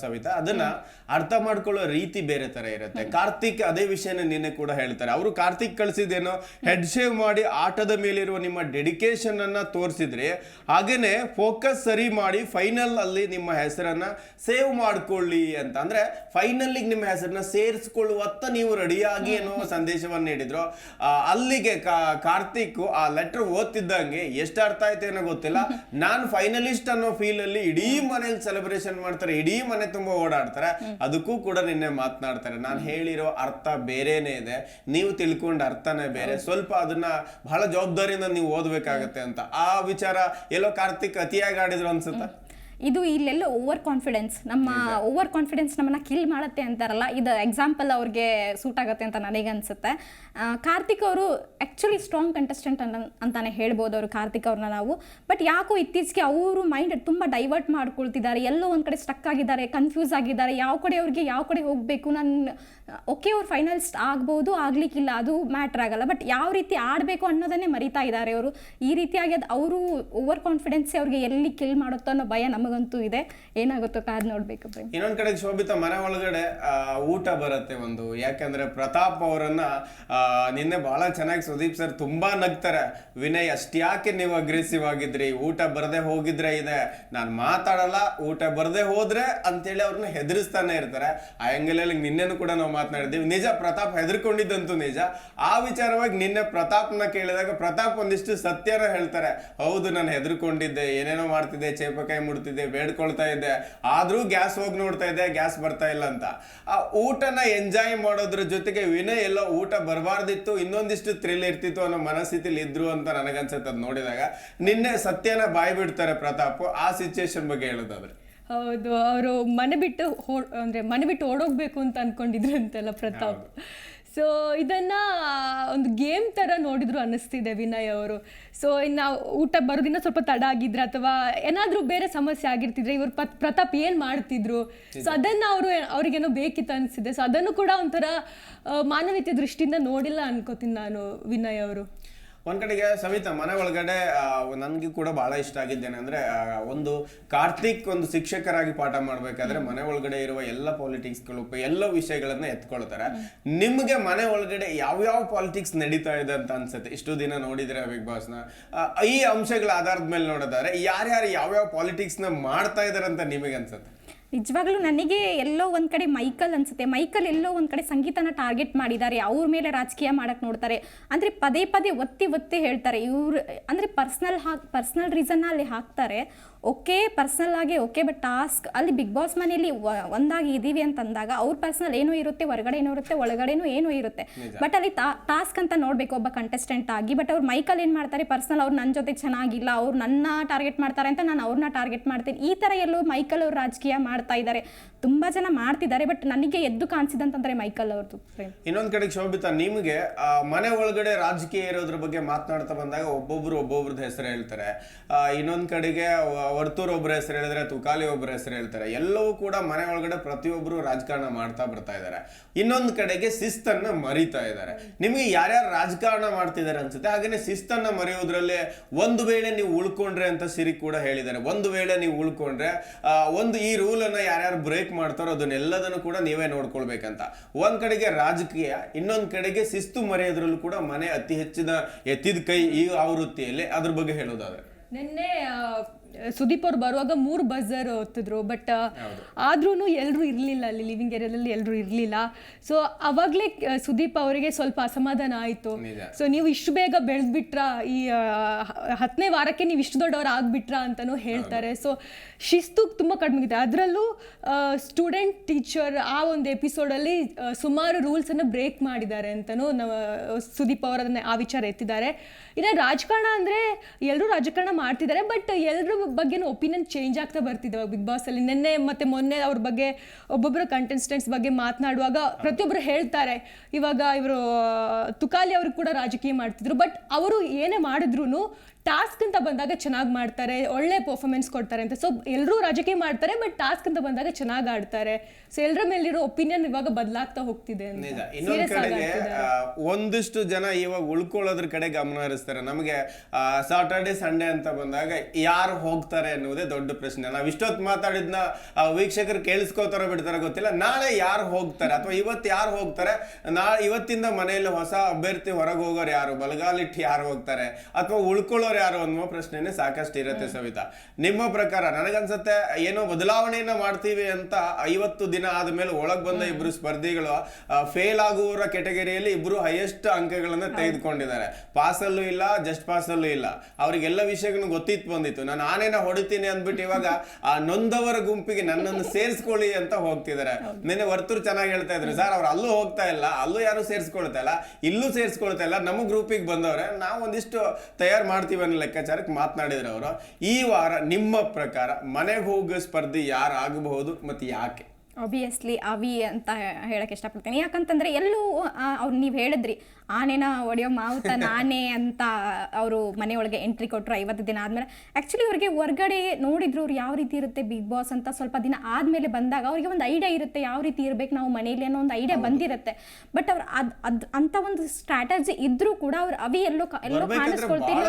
ಸವಿತಾ. ಅದನ್ನ ಅರ್ಥ ಮಾಡ್ಕೊಳ್ಳೋ ರೀತಿ ಬೇರೆ ತರ ಇರುತ್ತೆ. ಕಾರ್ತಿಕ್ ಅದೇ ವಿಷಯನ ನಿನ್ನೆ ಕೂಡ ಹೇಳ್ತಾರೆ. ಅವರು ಕಾರ್ತಿಕ್ ಕಳಿಸಿದೇನೋ ಹೆಡ್ ಶೇವ್ ಮಾಡಿ ಆಟದ ಮೇಲಿರುವ ನಿಮ್ಮ ಡೆಡಿಕೇಶನ್ ಅನ್ನ ತೋರಿಸಿದ್ರೆ ಹಾಗೇನೆ ಫೋಕಸ್ ಸರಿ ಮಾಡಿ ಫೈನಲ್ ಅಲ್ಲಿ ನಿಮ್ಮ ಹೆಸರನ್ನ ಸೇವ್ ಮಾಡ್ಕೊಳ್ಳಿ ಅಂತ. ಅಂದ್ರೆ ಫೈನಲ್ ನಿಮ್ಮ ಹೆಸರನ್ನ ಸೇರಿಸ್ಕೊಳ್ಳುವತ್ತ ನೀವು ರೆಡಿಯಾಗಿ ಎನ್ನುವ ಸಂದೇಶವನ್ನು ನೀಡಿದ್ರು. ಅಲ್ಲಿಗೆ ಕಾರ್ತಿಕ್ ಆ ಲೆಟರ್ ಓದ್ತಿದ್ದಂಗೆ ಎಷ್ಟು ಅರ್ಥ ಆಯ್ತು ಏನೋ ಗೊತ್ತಿಲ್ಲ. ನಾನು ಫೈನಲಿಸ್ಟ್ ಅನ್ನೋ ಫೀಲ್ ಅಲ್ಲಿ ಇಡೀ ಮನೇಲಿ ಸೆಲೆಬ್ರೇಷನ್ ಮಾಡ್ತಾರೆ ಇಡೀ ಮನೆ ತುಂಬಾ ಓಡಾಡ್ತಾರೆ. ಅದಕ್ಕೂ ಕೂಡ ನಿನ್ನೆ ಮಾತನಾಡ್ತಾರೆ. ನಾನು ಹೇಳಿರೋ ಅರ್ಥ ಬೇರೆನೇ ಇದೆ. ನೀವು ತಿಳ್ಕೊಂಡ ಅರ್ಥನೇ ಬೇರೆ. ಸ್ವಲ್ಪ ಅದನ್ನ ಬಹಳ ಜವಾಬ್ದಾರಿಯಿಂದ ನೀವು ಓದ್ಬೇಕಾಗತ್ತೆ ಅಂತ. ಆ ವಿಚಾರ ಎಲ್ಲೋ ಕಾರ್ತಿಕ್ ಅತಿಯಾಗಿ ಆಡಿದ್ರು ಅನ್ಸುತ್ತಾ? ಇದು ಇಲ್ಲೆಲ್ಲ ಓವರ್ ಕಾನ್ಫಿಡೆನ್ಸ್ ನಮ್ಮ ಓವರ್ ಕಾನ್ಫಿಡೆನ್ಸ್ ನಮ್ಮನ್ನ ಕಿಲ್ ಮಾಡುತ್ತೆ ಅಂತಾರಲ್ಲ ಇದು ಎಕ್ಸಾಂಪಲ್ ಅವ್ರಿಗೆ ಸೂಟ್ ಆಗುತ್ತೆ ಅಂತ ನನಗೆ ಅನ್ಸುತ್ತೆ ಕಾರ್ತಿಕ್ ಅವರು ಆ್ಯಕ್ಚುಲಿ ಸ್ಟ್ರಾಂಗ್ ಕಂಟೆಸ್ಟೆಂಟ್ ಅಂತಾನೆ ಹೇಳ್ಬೋದು ಅವರು ಕಾರ್ತಿಕ್ ಅವ್ರನ್ನ ನಾವು. ಬಟ್ ಯಾಕೋ ಇತ್ತೀಚೆಗೆ ಅವರು ಮೈಂಡ್ ತುಂಬ ಡೈವರ್ಟ್ ಮಾಡ್ಕೊಳ್ತಿದ್ದಾರೆ ಎಲ್ಲೋ ಒಂದು ಕಡೆ ಸ್ಟಕ್ ಆಗಿದ್ದಾರೆ ಕನ್ಫ್ಯೂಸ್ ಆಗಿದ್ದಾರೆ ಯಾವ ಕಡೆ ಅವ್ರಿಗೆ ಯಾವ ಕಡೆ ಹೋಗಬೇಕು ನಾನು ಓಕೆ ಅವ್ರು ಫೈನಲ್ಸ್ ಆಗ್ಬೋದು ಆಗ್ಲಿಕ್ಕಿಲ್ಲ ಅದು ಮ್ಯಾಟ್ರ್ ಆಗಲ್ಲ. ಬಟ್ ಯಾವ ರೀತಿ ಆಡಬೇಕು ಅನ್ನೋದನ್ನೇ ಮರಿತಾ ಇದ್ದಾರೆ ಅವರು. ಈ ರೀತಿಯಾಗಿ ಅದು ಅವರು ಓವರ್ ಕಾನ್ಫಿಡೆನ್ಸ್ ಅವ್ರಿಗೆ ಎಲ್ಲಿ ಕಿಲ್ ಮಾಡುತ್ತೋ ಅನ್ನೋ ಭಯ ನಮಗಂತೂ ಇದೆ. ಏನಾಗುತ್ತೋ ಕಾದ್ ನೋಡ್ಬೇಕು ಇನ್ನೊಂದ್ ಕಡೆ ಶೋಭಿತ, ಮನೆ ಒಳಗಡೆ ಊಟ ಬರುತ್ತೆ ಒಂದು. ಯಾಕಂದ್ರೆ ಪ್ರತಾಪ್ ಅವರನ್ನ ನಿನ್ನೆ ಬಹಳ ಚೆನ್ನಾಗಿ ಸುದೀಪ್ ಸರ್ ತುಂಬಾ ನಗ್ತಾರೆ. ವಿನಯ್ ಅಷ್ಟ್ಯಾಕೆ ನೀವು ಅಗ್ರೆಸಿವ್ ಆಗಿದ್ರಿ? ಊಟ ಬರದೆ ಹೋಗಿದ್ರೆ ಇದೆ. ನಾನು ಮಾತಾಡಲ್ಲ, ಊಟ ಬರದೆ ಹೋದ್ರೆ ಅಂತೇಳಿ ಅವ್ರನ್ನ ಹೆದರಿಸ್ತಾನೆ ಇರ್ತಾರೆ. ಆ ಹೆಂಗಲಲ್ಲಿ ನಿನ್ನೆನೂ ಕೂಡ ನಾವು ಮಾತನಾಡಿದ್ದೀವಿ. ನಿಜ, ಪ್ರತಾಪ್ ಹೆದರ್ಕೊಂಡಿದ್ದಂತೂ ನಿಜ. ಆ ವಿಚಾರವಾಗಿ ನಿನ್ನೆ ಪ್ರತಾಪ್ನ ಕೇಳಿದಾಗ ಪ್ರತಾಪ್ ಒಂದಿಷ್ಟು ಸತ್ಯನ ಹೇಳ್ತಾರೆ. ಹೌದು, ನಾನು ಹೆದರ್ಕೊಂಡಿದ್ದೆ, ಏನೇನೋ ಮಾಡ್ತಿದ್ದೆ ಚೇಪಕಾಯಿ ಮುಡ್ತಿದ್ದೆ ಬೇಡ್ಕೊಳ್ತಾ ಇದ್ದೆ ಆದ್ರೂ ಗ್ಯಾಸ್ ಹೋಗಿ ನೋಡ್ತಾ ಇದ್ದೆ ಗ್ಯಾಸ್ ಬರ್ತಾ ಇಲ್ಲ ಅಂತ. ಆ ಊಟನ ಎಂಜಾಯ್ ಮಾಡೋದ್ರ ಜೊತೆಗೆ ವಿನಯ್ ಎಲ್ಲ ಊಟ ಬರಬಾರ್ದಿತ್ತು ಇನ್ನೊಂದಿಷ್ಟು ಥ್ರಿಲ್ ಇರ್ತಿತ್ತು ಅನ್ನೋ ಮನಸ್ಥಿತಿಲಿ ಇದ್ರು ಅಂತ ನನಗನ್ಸುತ್ತೆ ಅದ್ ನೋಡಿದಾಗ. ನಿನ್ನೆ ಸತ್ಯನ ಬಾಯಿ ಬಿಡ್ತಾರೆ ಪ್ರತಾಪ್ ಆ ಸಿಚುಯೇಷನ್ ಬಗ್ಗೆ ಹೇಳೋದಾದ್ರೆ. ಹೌದು ಅವರು ಮನೆ ಬಿಟ್ಟು ಹೋ ಅಂದರೆ ಮನೆ ಬಿಟ್ಟು ಓಡೋಗ್ಬೇಕು ಅಂತ ಅನ್ಕೊಂಡಿದ್ರು ಅಂತೆಲ್ಲ ಪ್ರತಾಪ್ ಸೊ ಇದನ್ನು ಒಂದು ಗೇಮ್ ಥರ ನೋಡಿದ್ರು ಅನ್ನಿಸ್ತಿದೆ ವಿನಯ್ ಅವರು. ಸೊ ಇನ್ನು ಊಟ ಬರೋದಿನ ಸ್ವಲ್ಪ ತಡ ಆಗಿದ್ರೆ ಅಥವಾ ಏನಾದರೂ ಬೇರೆ ಸಮಸ್ಯೆ ಆಗಿರ್ತಿದ್ರೆ ಇವರು ಪತ್ ಪ್ರತಾಪ್ ಏನು ಮಾಡ್ತಿದ್ರು? ಸೊ ಅದನ್ನು ಅವರು ಅವ್ರಿಗೇನೋ ಬೇಕಿತ್ತು ಅನಿಸಿದೆ. ಸೊ ಅದನ್ನು ಕೂಡ ಒಂಥರ ಮಾನವೀಯತೆ ದೃಷ್ಟಿಯಿಂದ ನೋಡಿಲ್ಲ ಅನ್ಕೋತೀನಿ ನಾನು ವಿನಯ್ ಅವರು. ಒಂದ್ ಕಡೆಗೆ ಸವಿತಾ ಮನೆ ಒಳಗಡೆ ನನಗೆ ಕೂಡ ಬಹಳ ಇಷ್ಟ ಆಗಿದ್ದೇನೆ ಅಂದ್ರೆ ಒಂದು ಕಾರ್ತಿಕ್ ಒಂದು ಶಿಕ್ಷಕರಾಗಿ ಪಾಠ ಮಾಡ್ಬೇಕಾದ್ರೆ ಮನೆ ಒಳಗಡೆ ಇರುವ ಎಲ್ಲ ಪಾಲಿಟಿಕ್ಸ್ಗಳು ಎಲ್ಲ ವಿಷಯಗಳನ್ನ ಎತ್ಕೊಳ್ತಾರೆ. ನಿಮ್ಗೆ ಮನೆ ಒಳಗಡೆ ಯಾವ್ಯಾವ ಪಾಲಿಟಿಕ್ಸ್ ನಡೀತಾ ಇದೆ ಅಂತ ಅನ್ಸುತ್ತೆ? ಇಷ್ಟು ದಿನ ನೋಡಿದ್ರೆ ಬಿಗ್ ಬಾಸ್ನ ಈ ಅಂಶಗಳ ಆಧಾರದ ಮೇಲೆ ನೋಡೋದಾದ್ರೆ ಯಾರ್ಯಾರು ಯಾವ್ಯಾವ ಪಾಲಿಟಿಕ್ಸ್ನ ಮಾಡ್ತಾ ಇದಾರೆ ಅಂತ ನಿಮಗೆ ಅನ್ಸುತ್ತೆ? ನಿಜವಾಗ್ಲೂ ನನಗೆ ಎಲ್ಲೋ ಒಂದು ಕಡೆ ಮೈಕಲ್ ಅನ್ಸುತ್ತೆ. ಮೈಕಲ್ ಎಲ್ಲೋ ಒಂದು ಕಡೆ ಸಂಗೀತನ ಟಾರ್ಗೆಟ್ ಮಾಡಿದ್ದಾರೆ. ಅವ್ರ ಮೇಲೆ ರಾಜಕೀಯ ಮಾಡಕ್ಕೆ ನೋಡ್ತಾರೆ. ಅಂದರೆ ಪದೇ ಪದೇ ಒತ್ತಿ ಒತ್ತಿ ಹೇಳ್ತಾರೆ. ಇವರು ಅಂದರೆ ಪರ್ಸ್ನಲ್ ಹಾಕ್ ಪರ್ಸ್ನಲ್ ರೀಸನ್ನ ಅಲ್ಲಿ ಹಾಕ್ತಾರೆ. ಓಕೆ ಪರ್ಸ್ನಲ್ ಆಗಿ ಓಕೆ ಬಟ್ ಟಾಸ್ಕ್ ಅಲ್ಲಿ ಬಿಗ್ ಬಾಸ್ ಮನೆಯಲ್ಲಿ ಒಂದಾಗಿ ಇದ್ದೀವಿ ಅಂತ ಅಂದಾಗ ಅವ್ರ ಪರ್ಸ್ನಲ್ ಏನೋ ಇರುತ್ತೆ ಹೊರಗಡೆ ಏನೋ ಇರುತ್ತೆ ಒಳಗಡೆನೂ ಏನೋ ಇರುತ್ತೆ. ಬಟ್ ಅಲ್ಲಿ ಟಾಸ್ಕ್ ಅಂತ ನೋಡಬೇಕು ಒಬ್ಬ ಕಂಟೆಸ್ಟೆಂಟ್ ಆಗಿ ಬಟ್ ಅವ್ರು ಮೈಕಲ್ ಏನು ಮಾಡ್ತಾರೆ ಪರ್ಸ್ನಲ್ ಅವ್ರು ನನ್ನ ಜೊತೆ ಚೆನ್ನಾಗಿಲ್ಲ ಅವ್ರು ನನ್ನ ಟಾರ್ಗೆಟ್ ಮಾಡ್ತಾರೆ ಅಂತ ನಾನು ಅವ್ರನ್ನ ಟಾರ್ಗೆಟ್ ಮಾಡ್ತೀನಿ. ಈ ಥರ ಎಲ್ಲೂ ಮೈಕಲ್ ಅವ್ರು ರಾಜಕೀಯ ಮಾಡ್ತಾ ಇದ್ದಾರೆ. ತುಂಬ ಜನ ಮಾಡ್ತಿದ್ದಾರೆ ಬಟ್ ನನಗೆ ಎದ್ದು ಕಾಣಿಸಿದಂತಂದ್ರೆ ಮೈಕಲ್ ಅವ್ರದ್ದು ಇನ್ನೊಂದ್ ಕಡೆಗೆ ಶೋಭಿತಾ ನಿಮ್ಗೆ ಮನೆ ಒಳಗಡೆ ರಾಜಕೀಯ ಇರೋದ್ರ ಬಗ್ಗೆ ಮಾತನಾಡ್ತಾ ಬಂದಾಗ ಒಬ್ಬೊಬ್ರು ಒಬ್ಬೊಬ್ರದ್ದು ಹೆಸರು ಹೇಳ್ತಾರೆ. ಆ, ಇನ್ನೊಂದ್ ಕಡೆಗೆ ವರ್ತೂರ್ ಒಬ್ಬರ ಹೆಸರು ಹೇಳಿದ್ರೆ ತುಕಾಲಿ ಒಬ್ಬರ ಹೆಸರು ಹೇಳ್ತಾರೆ. ಎಲ್ಲವೂ ಕೂಡ ಮನೆ ಒಳಗಡೆ ಪ್ರತಿಯೊಬ್ಬರು ರಾಜಕಾರಣ ಮಾಡ್ತಾ ಬರ್ತಾ ಇದ್ದಾರೆ ಇನ್ನೊಂದ್ ಕಡೆಗೆ ಶಿಸ್ತನ್ನ ಮರಿತಾ ಇದ್ದಾರೆ ನಿಮ್ಗೆ ಯಾರ್ಯಾರು ರಾಜಕಾರಣ ಮಾಡ್ತಿದ್ದಾರೆ ಅನ್ಸುತ್ತೆ? ಹಾಗೇನೆ ಶಿಸ್ತನ್ನ ಮರೆಯೋದ್ರಲ್ಲಿ ಒಂದು ವೇಳೆ ನೀವು ಉಳ್ಕೊಂಡ್ರೆ ಅಂತ ಸಿರಿ ಕೂಡ ಹೇಳಿದ್ದಾರೆ ಒಂದು ವೇಳೆ ನೀವು ಉಳ್ಕೊಂಡ್ರೆ ಒಂದು ಈ ರೂಲ್ ಅನ್ನ ಯಾರ್ಯಾರು ಬ್ರೇಕ್ ಮಾಡ್ತಾರೋ ಅದನ್ನೆಲ್ಲದನ್ನು ಕೂಡ ನೀವೇ ನೋಡ್ಕೊಳ್ಬೇಕಂತ. ಒಂದ್ ಕಡೆಗೆ ರಾಜಕೀಯ, ಇನ್ನೊಂದ್ ಕಡೆಗೆ ಶಿಸ್ತು ಮರೆಯೋದ್ರಲ್ಲೂ ಕೂಡ ಮನೆ ಅತಿ ಹೆಚ್ಚಿನ ಎತ್ತಿದ ಕೈ ಈ ಆವೃತ್ತಿಯಲ್ಲಿ. ಅದ್ರ ಬಗ್ಗೆ ಹೇಳೋದಾದ್ರೆ. ನಿನ್ನೆ ಸುದೀಪ್ ಅವ್ರು ಬರುವಾಗ ಮೂರು ಬಜರ್ ಹೊತ್ತಿದ್ರು ಬಟ್ ಆದ್ರೂ ಎಲ್ಲರೂ ಇರಲಿಲ್ಲ ಅಲ್ಲಿ ಲಿವಿಂಗ್ ಏರಿಯಾದಲ್ಲಿ ಎಲ್ಲರೂ ಇರಲಿಲ್ಲ. ಸೊ ಅವಾಗಲೇ ಸುದೀಪ್ ಅವರಿಗೆ ಸ್ವಲ್ಪ ಅಸಮಾಧಾನ ಆಯಿತು. ಸೊ ನೀವು ಇಷ್ಟು ಬೇಗ ಬೆಳೆದ್ಬಿಟ್ರಾ ಈ ಹತ್ತನೇ ವಾರಕ್ಕೆ ನೀವು ಇಷ್ಟು ದೊಡ್ಡವ್ರು ಆಗ್ಬಿಟ್ರ ಅಂತಲೂ ಹೇಳ್ತಾರೆ. ಸೊ ಶಿಸ್ತು ತುಂಬ ಕಡಿಮೆ ಇದೆ ಅದರಲ್ಲೂ ಸ್ಟೂಡೆಂಟ್ ಟೀಚರ್ ಆ ಒಂದು ಎಪಿಸೋಡಲ್ಲಿ ಸುಮಾರು ರೂಲ್ಸನ್ನು ಬ್ರೇಕ್ ಮಾಡಿದ್ದಾರೆ ಅಂತಲೂ ಸುದೀಪ್ ಅವರ ಅದನ್ನ ಆ ವಿಚಾರ ಎತ್ತಿದ್ದಾರೆ. ಇನ್ನು ರಾಜಕಾರಣ ಅಂದರೆ ಎಲ್ಲರೂ ರಾಜಕಾರಣ ಮಾಡ್ತಿದ್ದಾರೆ ಬಟ್ ಎಲ್ಲರ ಬಗ್ಗೆನೂ ಒಪಿನಿಯನ್ ಚೇಂಜ್ ಆಗ್ತಾ ಬರ್ತಿದೆ ಬಿಗ್ ಬಾಸಲ್ಲಿ ನಿನ್ನೆ ಮತ್ತು ಮೊನ್ನೆ ಅವ್ರ ಬಗ್ಗೆ ಒಬ್ಬೊಬ್ಬರ ಕಂಟೆಸ್ಟೆಂಟ್ಸ್ ಬಗ್ಗೆ ಮಾತನಾಡುವಾಗ ಪ್ರತಿಯೊಬ್ಬರು ಹೇಳ್ತಾರೆ. ಇವಾಗ ಇವರು ತುಕಾಲಿ ಅವರು ಕೂಡ ರಾಜಕೀಯ ಮಾಡ್ತಿದ್ರು. ಬಟ್ ಅವರು ಏನೇ ಮಾಡಿದ್ರು ಟಾಸ್ಕ್ ಅಂತ ಬಂದಾಗ ಚೆನ್ನಾಗಿ ಮಾಡ್ತಾರೆ ಒಳ್ಳೆ ಪರ್ಫಾರ್ಮೆನ್ಸ್ ಕೊಡ್ತಾರೆ ಅಂತ. ಸೊ ಎಲ್ಲರೂ ರಾಜಕೀಯ ಮಾಡ್ತಾರೆ ಬಟ್ ಟಾಸ್ಕ್ ಅಂತ ಬಂದಾಗ ಚೆನ್ನಾಗಿ ಆಡ್ತಾರೆ. ಸೊ ಎಲ್ಲರ ಮೇಲಿರೋ ಒಪಿನಿಯನ್ ಇವಾಗ ಬದಲಾಗ್ತಾ ಹೋಗ್ತಿದೆ ಅಂತ. ನಿಜ. ಇನ್ನೊಂದ್ ಕಡೆಗೆ ಒಂದಿಷ್ಟು ಜನ ಇವಾಗ ಉಳ್ಕೊಳ್ಳೋದ್ರ ಕಡೆ ಗಮನ ಹರಿಸ್ತಾರೆ. ನಮಗೆ ಸಾಟರ್ಡೆ ಸಂಡೇ ಅಂತ ಬಂದಾಗ ಯಾರು ಹೋಗ್ತಾರೆ ಅನ್ನೋದೇ ದೊಡ್ಡ ಪ್ರಶ್ನೆ. ನಾವು ಇಷ್ಟೊತ್ತು ಮಾತಾಡಿದ್ನ ವೀಕ್ಷಕರು ಕೇಳಿಸ್ಕೋತಾರೋ ಬಿಡ್ತಾರೋ ಗೊತ್ತಿಲ್ಲ. ನಾಳೆ ಯಾರು ಹೋಗ್ತಾರೆ? ಅಥವಾ ಇವತ್ತು ಯಾರು ಹೋಗ್ತಾರೆ? ನಾಳೆ ಇವತ್ತಿಂದ ಮನೆಯಲ್ಲಿ ಹೊಸ ಅಭ್ಯರ್ಥಿ ಹೊರಗೆ ಹೋಗೋರು ಯಾರು? ಬಲಗಾಲಿಟ್ಟು ಯಾರು ಹೋಗ್ತಾರೆ? ಅಥವಾ ಉಳ್ಕೊಳ್ಳೋರು ಯಾರು ಅನ್ನುವ ಪ್ರಶ್ನೆನೇ ಸಾಕಷ್ಟು ಇರುತ್ತೆ ಸವಿತಾ. ನಿಮ್ಮ ಪ್ರಕಾರ ನನಗನ್ಸುತ್ತೆ ಏನೋ ಬದಲಾವಣೆಯನ್ನ ಮಾಡ್ತೀವಿ ಅಂತ ಐವತ್ತು ದಿನ ಆದ್ಮೇಲೆ ಒಳಗ್ ಬಂದ ಇಬ್ರು ಸ್ಪರ್ಧಿಗಳು ಫೇಲ್ ಆಗುವವರ ಕೆಟಗರಿಯಲ್ಲಿ ಇಬ್ರು ಹೈಯೆಸ್ಟ್ ಅಂಕಗಳನ್ನ ತೆಗೆದುಕೊಂಡಿದ್ದಾರೆ. ಪಾಸಲ್ಲೂ ಇಲ್ಲ ಜಸ್ಟ್ ಪಾಸಲ್ಲೂ ಇಲ್ಲ. ಅವ್ರಿಗೆಲ್ಲ ವಿಷಯಗಳು ಗೊತ್ತಿತ್ತು ಬಂದಿತ್ತು. ನಾನು ಆನೇನ ಹೊಡಿತೀನಿ ಅಂದ್ಬಿಟ್ಟು ಇವಾಗ ಆ ನೊಂದವರ ಗುಂಪಿಗೆ ನನ್ನನ್ನು ಸೇರಿಸ್ಕೊಳ್ಳಿ ಅಂತ ಹೋಗ್ತಿದ್ದಾರೆ. ನಿನ್ನೆ ವರ್ತೂರು ಚೆನ್ನಾಗಿ ಹೇಳ್ತಾ ಇದ್ರು ಸರ್ ಅವ್ರು ಅಲ್ಲೂ ಹೋಗ್ತಾ ಇಲ್ಲ ಅಲ್ಲೂ ಯಾರು ಸೇರಿಸ್ಕೊಳ್ತಾ ಇಲ್ಲ ಇಲ್ಲೂ ಸೇರಿಸ್ಕೊಳ್ತಾ ಇಲ್ಲ ನಮ್ಮ ಗ್ರೂಪಿಗೆ ಬಂದವ್ರೆ ನಾವು ಒಂದಿಷ್ಟು ತಯಾರು ಮಾಡ್ತೀವಿ ಅನ್ನೋ ಲೆಕ್ಕಾಚಾರಕ್ಕೆ ಮಾತನಾಡಿದ್ರು ಅವರು, ಈ ವಾರ ನಿಮ್ಮ ಪ್ರಕಾರ ಮನೆಗೆ ಹೋಗೋ ಸ್ಪರ್ಧೆ ಯಾರು ಆಗಬಹುದು ಮತ್ತು ಯಾಕೆ? ಆಬ್ವಿಯಸ್ಲಿ ಅವಿ ಅಂತ ಹೇಳಕ್ಕೆ ಇಷ್ಟಪಡ್ತೀನಿ. ಯಾಕಂತಂದ್ರೆ ಎಲ್ಲೂ ಅವ್ರು ನೀವು ಹೇಳಿದ್ರಿ ಆನೆನ ಒಡೆಯೋ ಮಾವುತ ನಾನೇ ಅಂತ ಅವರು ಮನೆಯೊಳಗೆ ಎಂಟ್ರಿ ಕೊಟ್ಟರು ಐವತ್ತು ದಿನ ಆದಮೇಲೆ. ಆ್ಯಕ್ಚುಲಿ ಅವ್ರಿಗೆ ಹೊರ್ಗಡೆ ನೋಡಿದ್ರು ಅವ್ರು ಯಾವ ರೀತಿ ಇರುತ್ತೆ ಬಿಗ್ ಬಾಸ್ ಅಂತ ಸ್ವಲ್ಪ ದಿನ ಆದಮೇಲೆ ಬಂದಾಗ ಅವ್ರಿಗೆ ಒಂದು ಐಡಿಯಾ ಇರುತ್ತೆ ಯಾವ ರೀತಿ ಇರಬೇಕು ನಾವು ಮನೇಲಿ ಅನ್ನೋ ಒಂದು ಐಡಿಯಾ ಬಂದಿರುತ್ತೆ. ಬಟ್ ಅವ್ರು ಅದ್ ಅದ್ ಅಂತ ಒಂದು ಸ್ಟ್ರಾಟಜಿ ಇದ್ರೂ ಕೂಡ ಅವ್ರು ಅವಿ ಎಲ್ಲೋ ಎಲ್ಲೋ ಕಾಣಿಸ್ಕೊಳ್ತಿಲ್ಲ.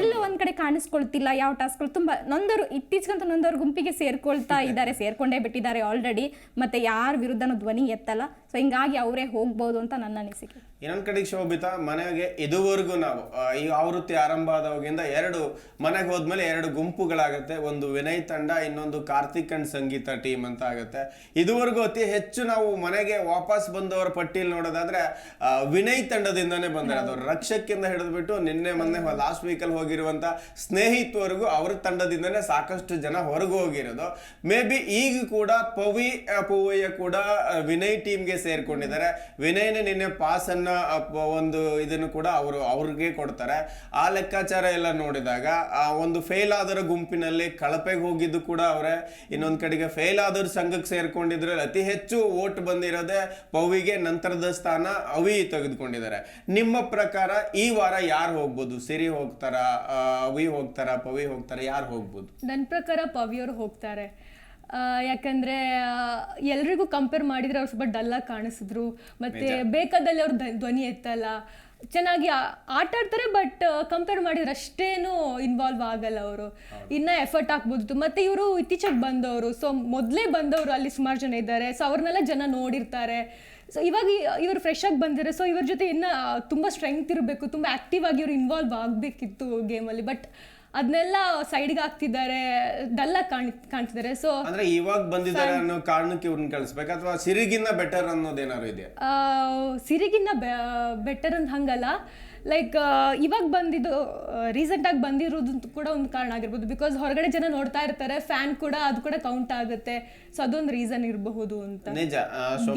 ಎಲ್ಲೋ ಒಂದ್ ಕಡೆ ಕಾಣಿಸ್ಕೊಳ್ತಿಲ್ಲ ಯಾವ ಟಾಸ್ಕ್ಗಳು ತುಂಬಾ ನೊಂದವರು ಇತ್ತೀಚೆಗಂತೂ ನೊಂದವ್ರ ಗುಂಪಿಗೆ ಸೇರ್ಕೊಳ್ತಾ ಇದ್ದಾರೆ ಸೇರ್ಕೊಂಡೇ ಬಿಟ್ಟಿದ್ದಾರೆ ಆಲ್ರೆಡಿ ಮತ್ತೆ ಯಾರ ವಿರುದ್ಧನೂ ಧ್ವನಿ ಎತ್ತಲ್ಲ. ಸೊ ಹಿಂಗಾಗಿ ಅವರೇ ಹೋಗ್ಬೋದು ಅಂತ ನನ್ನ ಅನಿಸಿಕೆ. ಇನ್ನೊಂದು ಕಡೆಗೆ ಶೋಭಿತಾ ಮನೆಗೆ ಇದುವರೆಗೂ ನಾವು ಆ, ಈ ಆವೃತ್ತಿ ಆರಂಭ ಆದವಾಗಿಂದ ಎರಡು ಮನೆಗೆ ಹೋದ್ಮೇಲೆ ಎರಡು ಗುಂಪುಗಳಾಗತ್ತೆ. ಒಂದು ವಿನಯ್ ತಂಡ ಇನ್ನೊಂದು ಕಾರ್ತಿಕ್ ಅಂಡ್ ಸಂಗೀತ ಟೀಮ್ ಅಂತ ಆಗುತ್ತೆ. ಇದುವರೆಗೂ ಅತಿ ಹೆಚ್ಚು ನಾವು ಮನೆಗೆ ವಾಪಸ್ ಬಂದವರ ಪಟ್ಟಿಯಲ್ಲಿ ನೋಡೋದಾದ್ರೆ ಆ, ವಿನಯ್ ತಂಡದಿಂದಾನೇ ಬಂದಿರೋದು ರಕ್ಷಕ್ಕಿಂದ ಹಿಡಿದ್ಬಿಟ್ಟು ನಿನ್ನೆ ಮೊನ್ನೆ ಲಾಸ್ಟ್ ವೀಕಲ್ಲಿ ಹೋಗಿರುವಂತ ಸ್ನೇಹಿತವರೆಗೂ ಅವ್ರ ತಂಡದಿಂದನೇ ಸಾಕಷ್ಟು ಜನ ಹೊರಗೆ ಹೋಗಿರೋದು. ಮೇ ಬಿ ಈಗ ಕೂಡ ಪವಿ ಆ, ಪೂವಯ್ಯ ಕೂಡ ಆ, ವಿನಯ್ ಟೀಮ್ಗೆ ಸೇರ್ಕೊಂಡಿದ್ದಾರೆ. ವಿನಯ್ನೇ ನಿನ್ನೆ ಅನ್ನ ಒಂದು ಇದನ್ನು ಕೂಡ ಅವರು ಅವ್ರಿಗೆ ಕೊಡ್ತಾರೆ. ಆ ಲೆಕ್ಕಾಚಾರ ಎಲ್ಲ ನೋಡಿದಾಗ, ಆ ಒಂದು ಫೇಲ್ ಆದರ ಗುಂಪಿನಲ್ಲಿ ಕಳಪೆಗೆ ಹೋಗಿದ್ದು ಕೂಡ ಅವರೇ. ಇನ್ನೊಂದ್ ಕಡೆಗೆ ಫೇಲ್ ಆದವ್ರ ಸಂಘಕ್ಕೆ ಸೇರ್ಕೊಂಡಿದ್ರೆ ಅತಿ ಹೆಚ್ಚು ಓಟ್ ಬಂದಿರೋದೇ ಪವಿಗೆ ನಂತರದ ಸ್ಥಾನ ಅವಿ ತೆಗೆದುಕೊಂಡಿದ್ದಾರೆ. ನಿಮ್ಮ ಪ್ರಕಾರ ಈ ವಾರ ಯಾರು ಹೋಗ್ಬೋದು? ಸಿರಿ ಹೋಗ್ತಾರ ಅವಿ ಹೋಗ್ತಾರ ಪವಿ ಹೋಗ್ತಾರ, ಯಾರು ಹೋಗ್ಬೋದು? ನನ್ನ ಪ್ರಕಾರ ಪವಿಯವರು ಹೋಗ್ತಾರೆ. ಯಾಕಂದ್ರೆ ಎಲ್ರಿಗೂ ಕಂಪೇರ್ ಮಾಡಿದ್ರೆ ಅವ್ರು ಸ್ವಲ್ಪ ಡಲ್ಲಾಗಿ ಕಾಣಿಸಿದ್ರು. ಮತ್ತೆ ಬೇಕಾದಲ್ಲಿ ಅವ್ರು ಧ್ವ- ಧ್ವನಿ ಎತ್ತಲ್ಲ. ಚೆನ್ನಾಗಿ ಆಟ ಆಡ್ತಾರೆ ಬಟ್ ಕಂಪೇರ್ ಮಾಡಿದ್ರೆ ಅಷ್ಟೇನು ಇನ್ವಾಲ್ವ್ ಆಗಲ್ಲ ಅವರು. ಇನ್ನ ಎಫರ್ಟ್ ಹಾಕ್ಬೋದು. ಮತ್ತೆ ಇವರು ಇತ್ತೀಚೆಗೆ ಬಂದವರು ಸೊ ಮೊದಲೇ ಬಂದವರು ಅಲ್ಲಿ ಸುಮಾರು ಜನ ಇದ್ದಾರೆ. ಸೊ ಅವ್ರನ್ನೆಲ್ಲ ಜನ ನೋಡಿರ್ತಾರೆ. ಸೊ ಇವಾಗ ಇವರು ಫ್ರೆಶ್ ಆಗಿ ಬಂದಿದ್ದಾರೆ ಸೊ ಇವ್ರ ಜೊತೆ ಇನ್ನ ತುಂಬ ಸ್ಟ್ರೆಂಗ್ತ್ ಇರಬೇಕು. ತುಂಬ ಆಕ್ಟಿವ್ ಆಗಿ ಇವ್ರು ಇನ್ವಾಲ್ವ್ ಆಗಬೇಕಿತ್ತು ಗೇಮಲ್ಲಿ ಬಟ್ ಅದನ್ನೆಲ್ಲ ಸೈಡ್ಗೆ ಹಾಕ್ತಿದ್ದಾರೆ ಡಲ್ಲ ಕಾಣ್ ಕಾಣ್ತಿದ್ದಾರೆ. ಸೊ ಅಂದ್ರೆ ಇವಾಗ ಬಂದಿದ್ದಾರೆ ಅನ್ನೋ ಕಾರಣಕ್ಕೆ ಇವ್ರನ್ನ ಕಳಿಸ್ಬೇಕು ಅಥವಾ ಸಿರಿಗಿನ್ನ ಬೆಟರ್ ಅನ್ನೋದೇನಾದ್ರು ಇದೆಯಾ? ಸಿರಿಗಿನ್ನ ಬೆಟರ್ ಅಂತ ಹಂಗಲ್ಲ. ಲೈಕ್ ಇವಾಗ ಬಂದಿದ್ದು ರೀಸೆಂಟಾಗಿ ಬಂದಿರೋದು ಕೂಡ ಒಂದು ಕಾರಣ ಆಗಿರ್ಬೋದು. ಬಿಕಾಸ್ ಹೊರಗಡೆ ಜನ ನೋಡ್ತಾ ಇರ್ತಾರೆ ಫ್ಯಾನ್ ಕೂಡ ಅದು ಕೂಡ ಕೌಂಟ್ ಆಗುತ್ತೆ. ಸೊ ಅದೊಂದು ರೀಸನ್ ಇರಬಹುದು ಅಂತ. ನಿಜ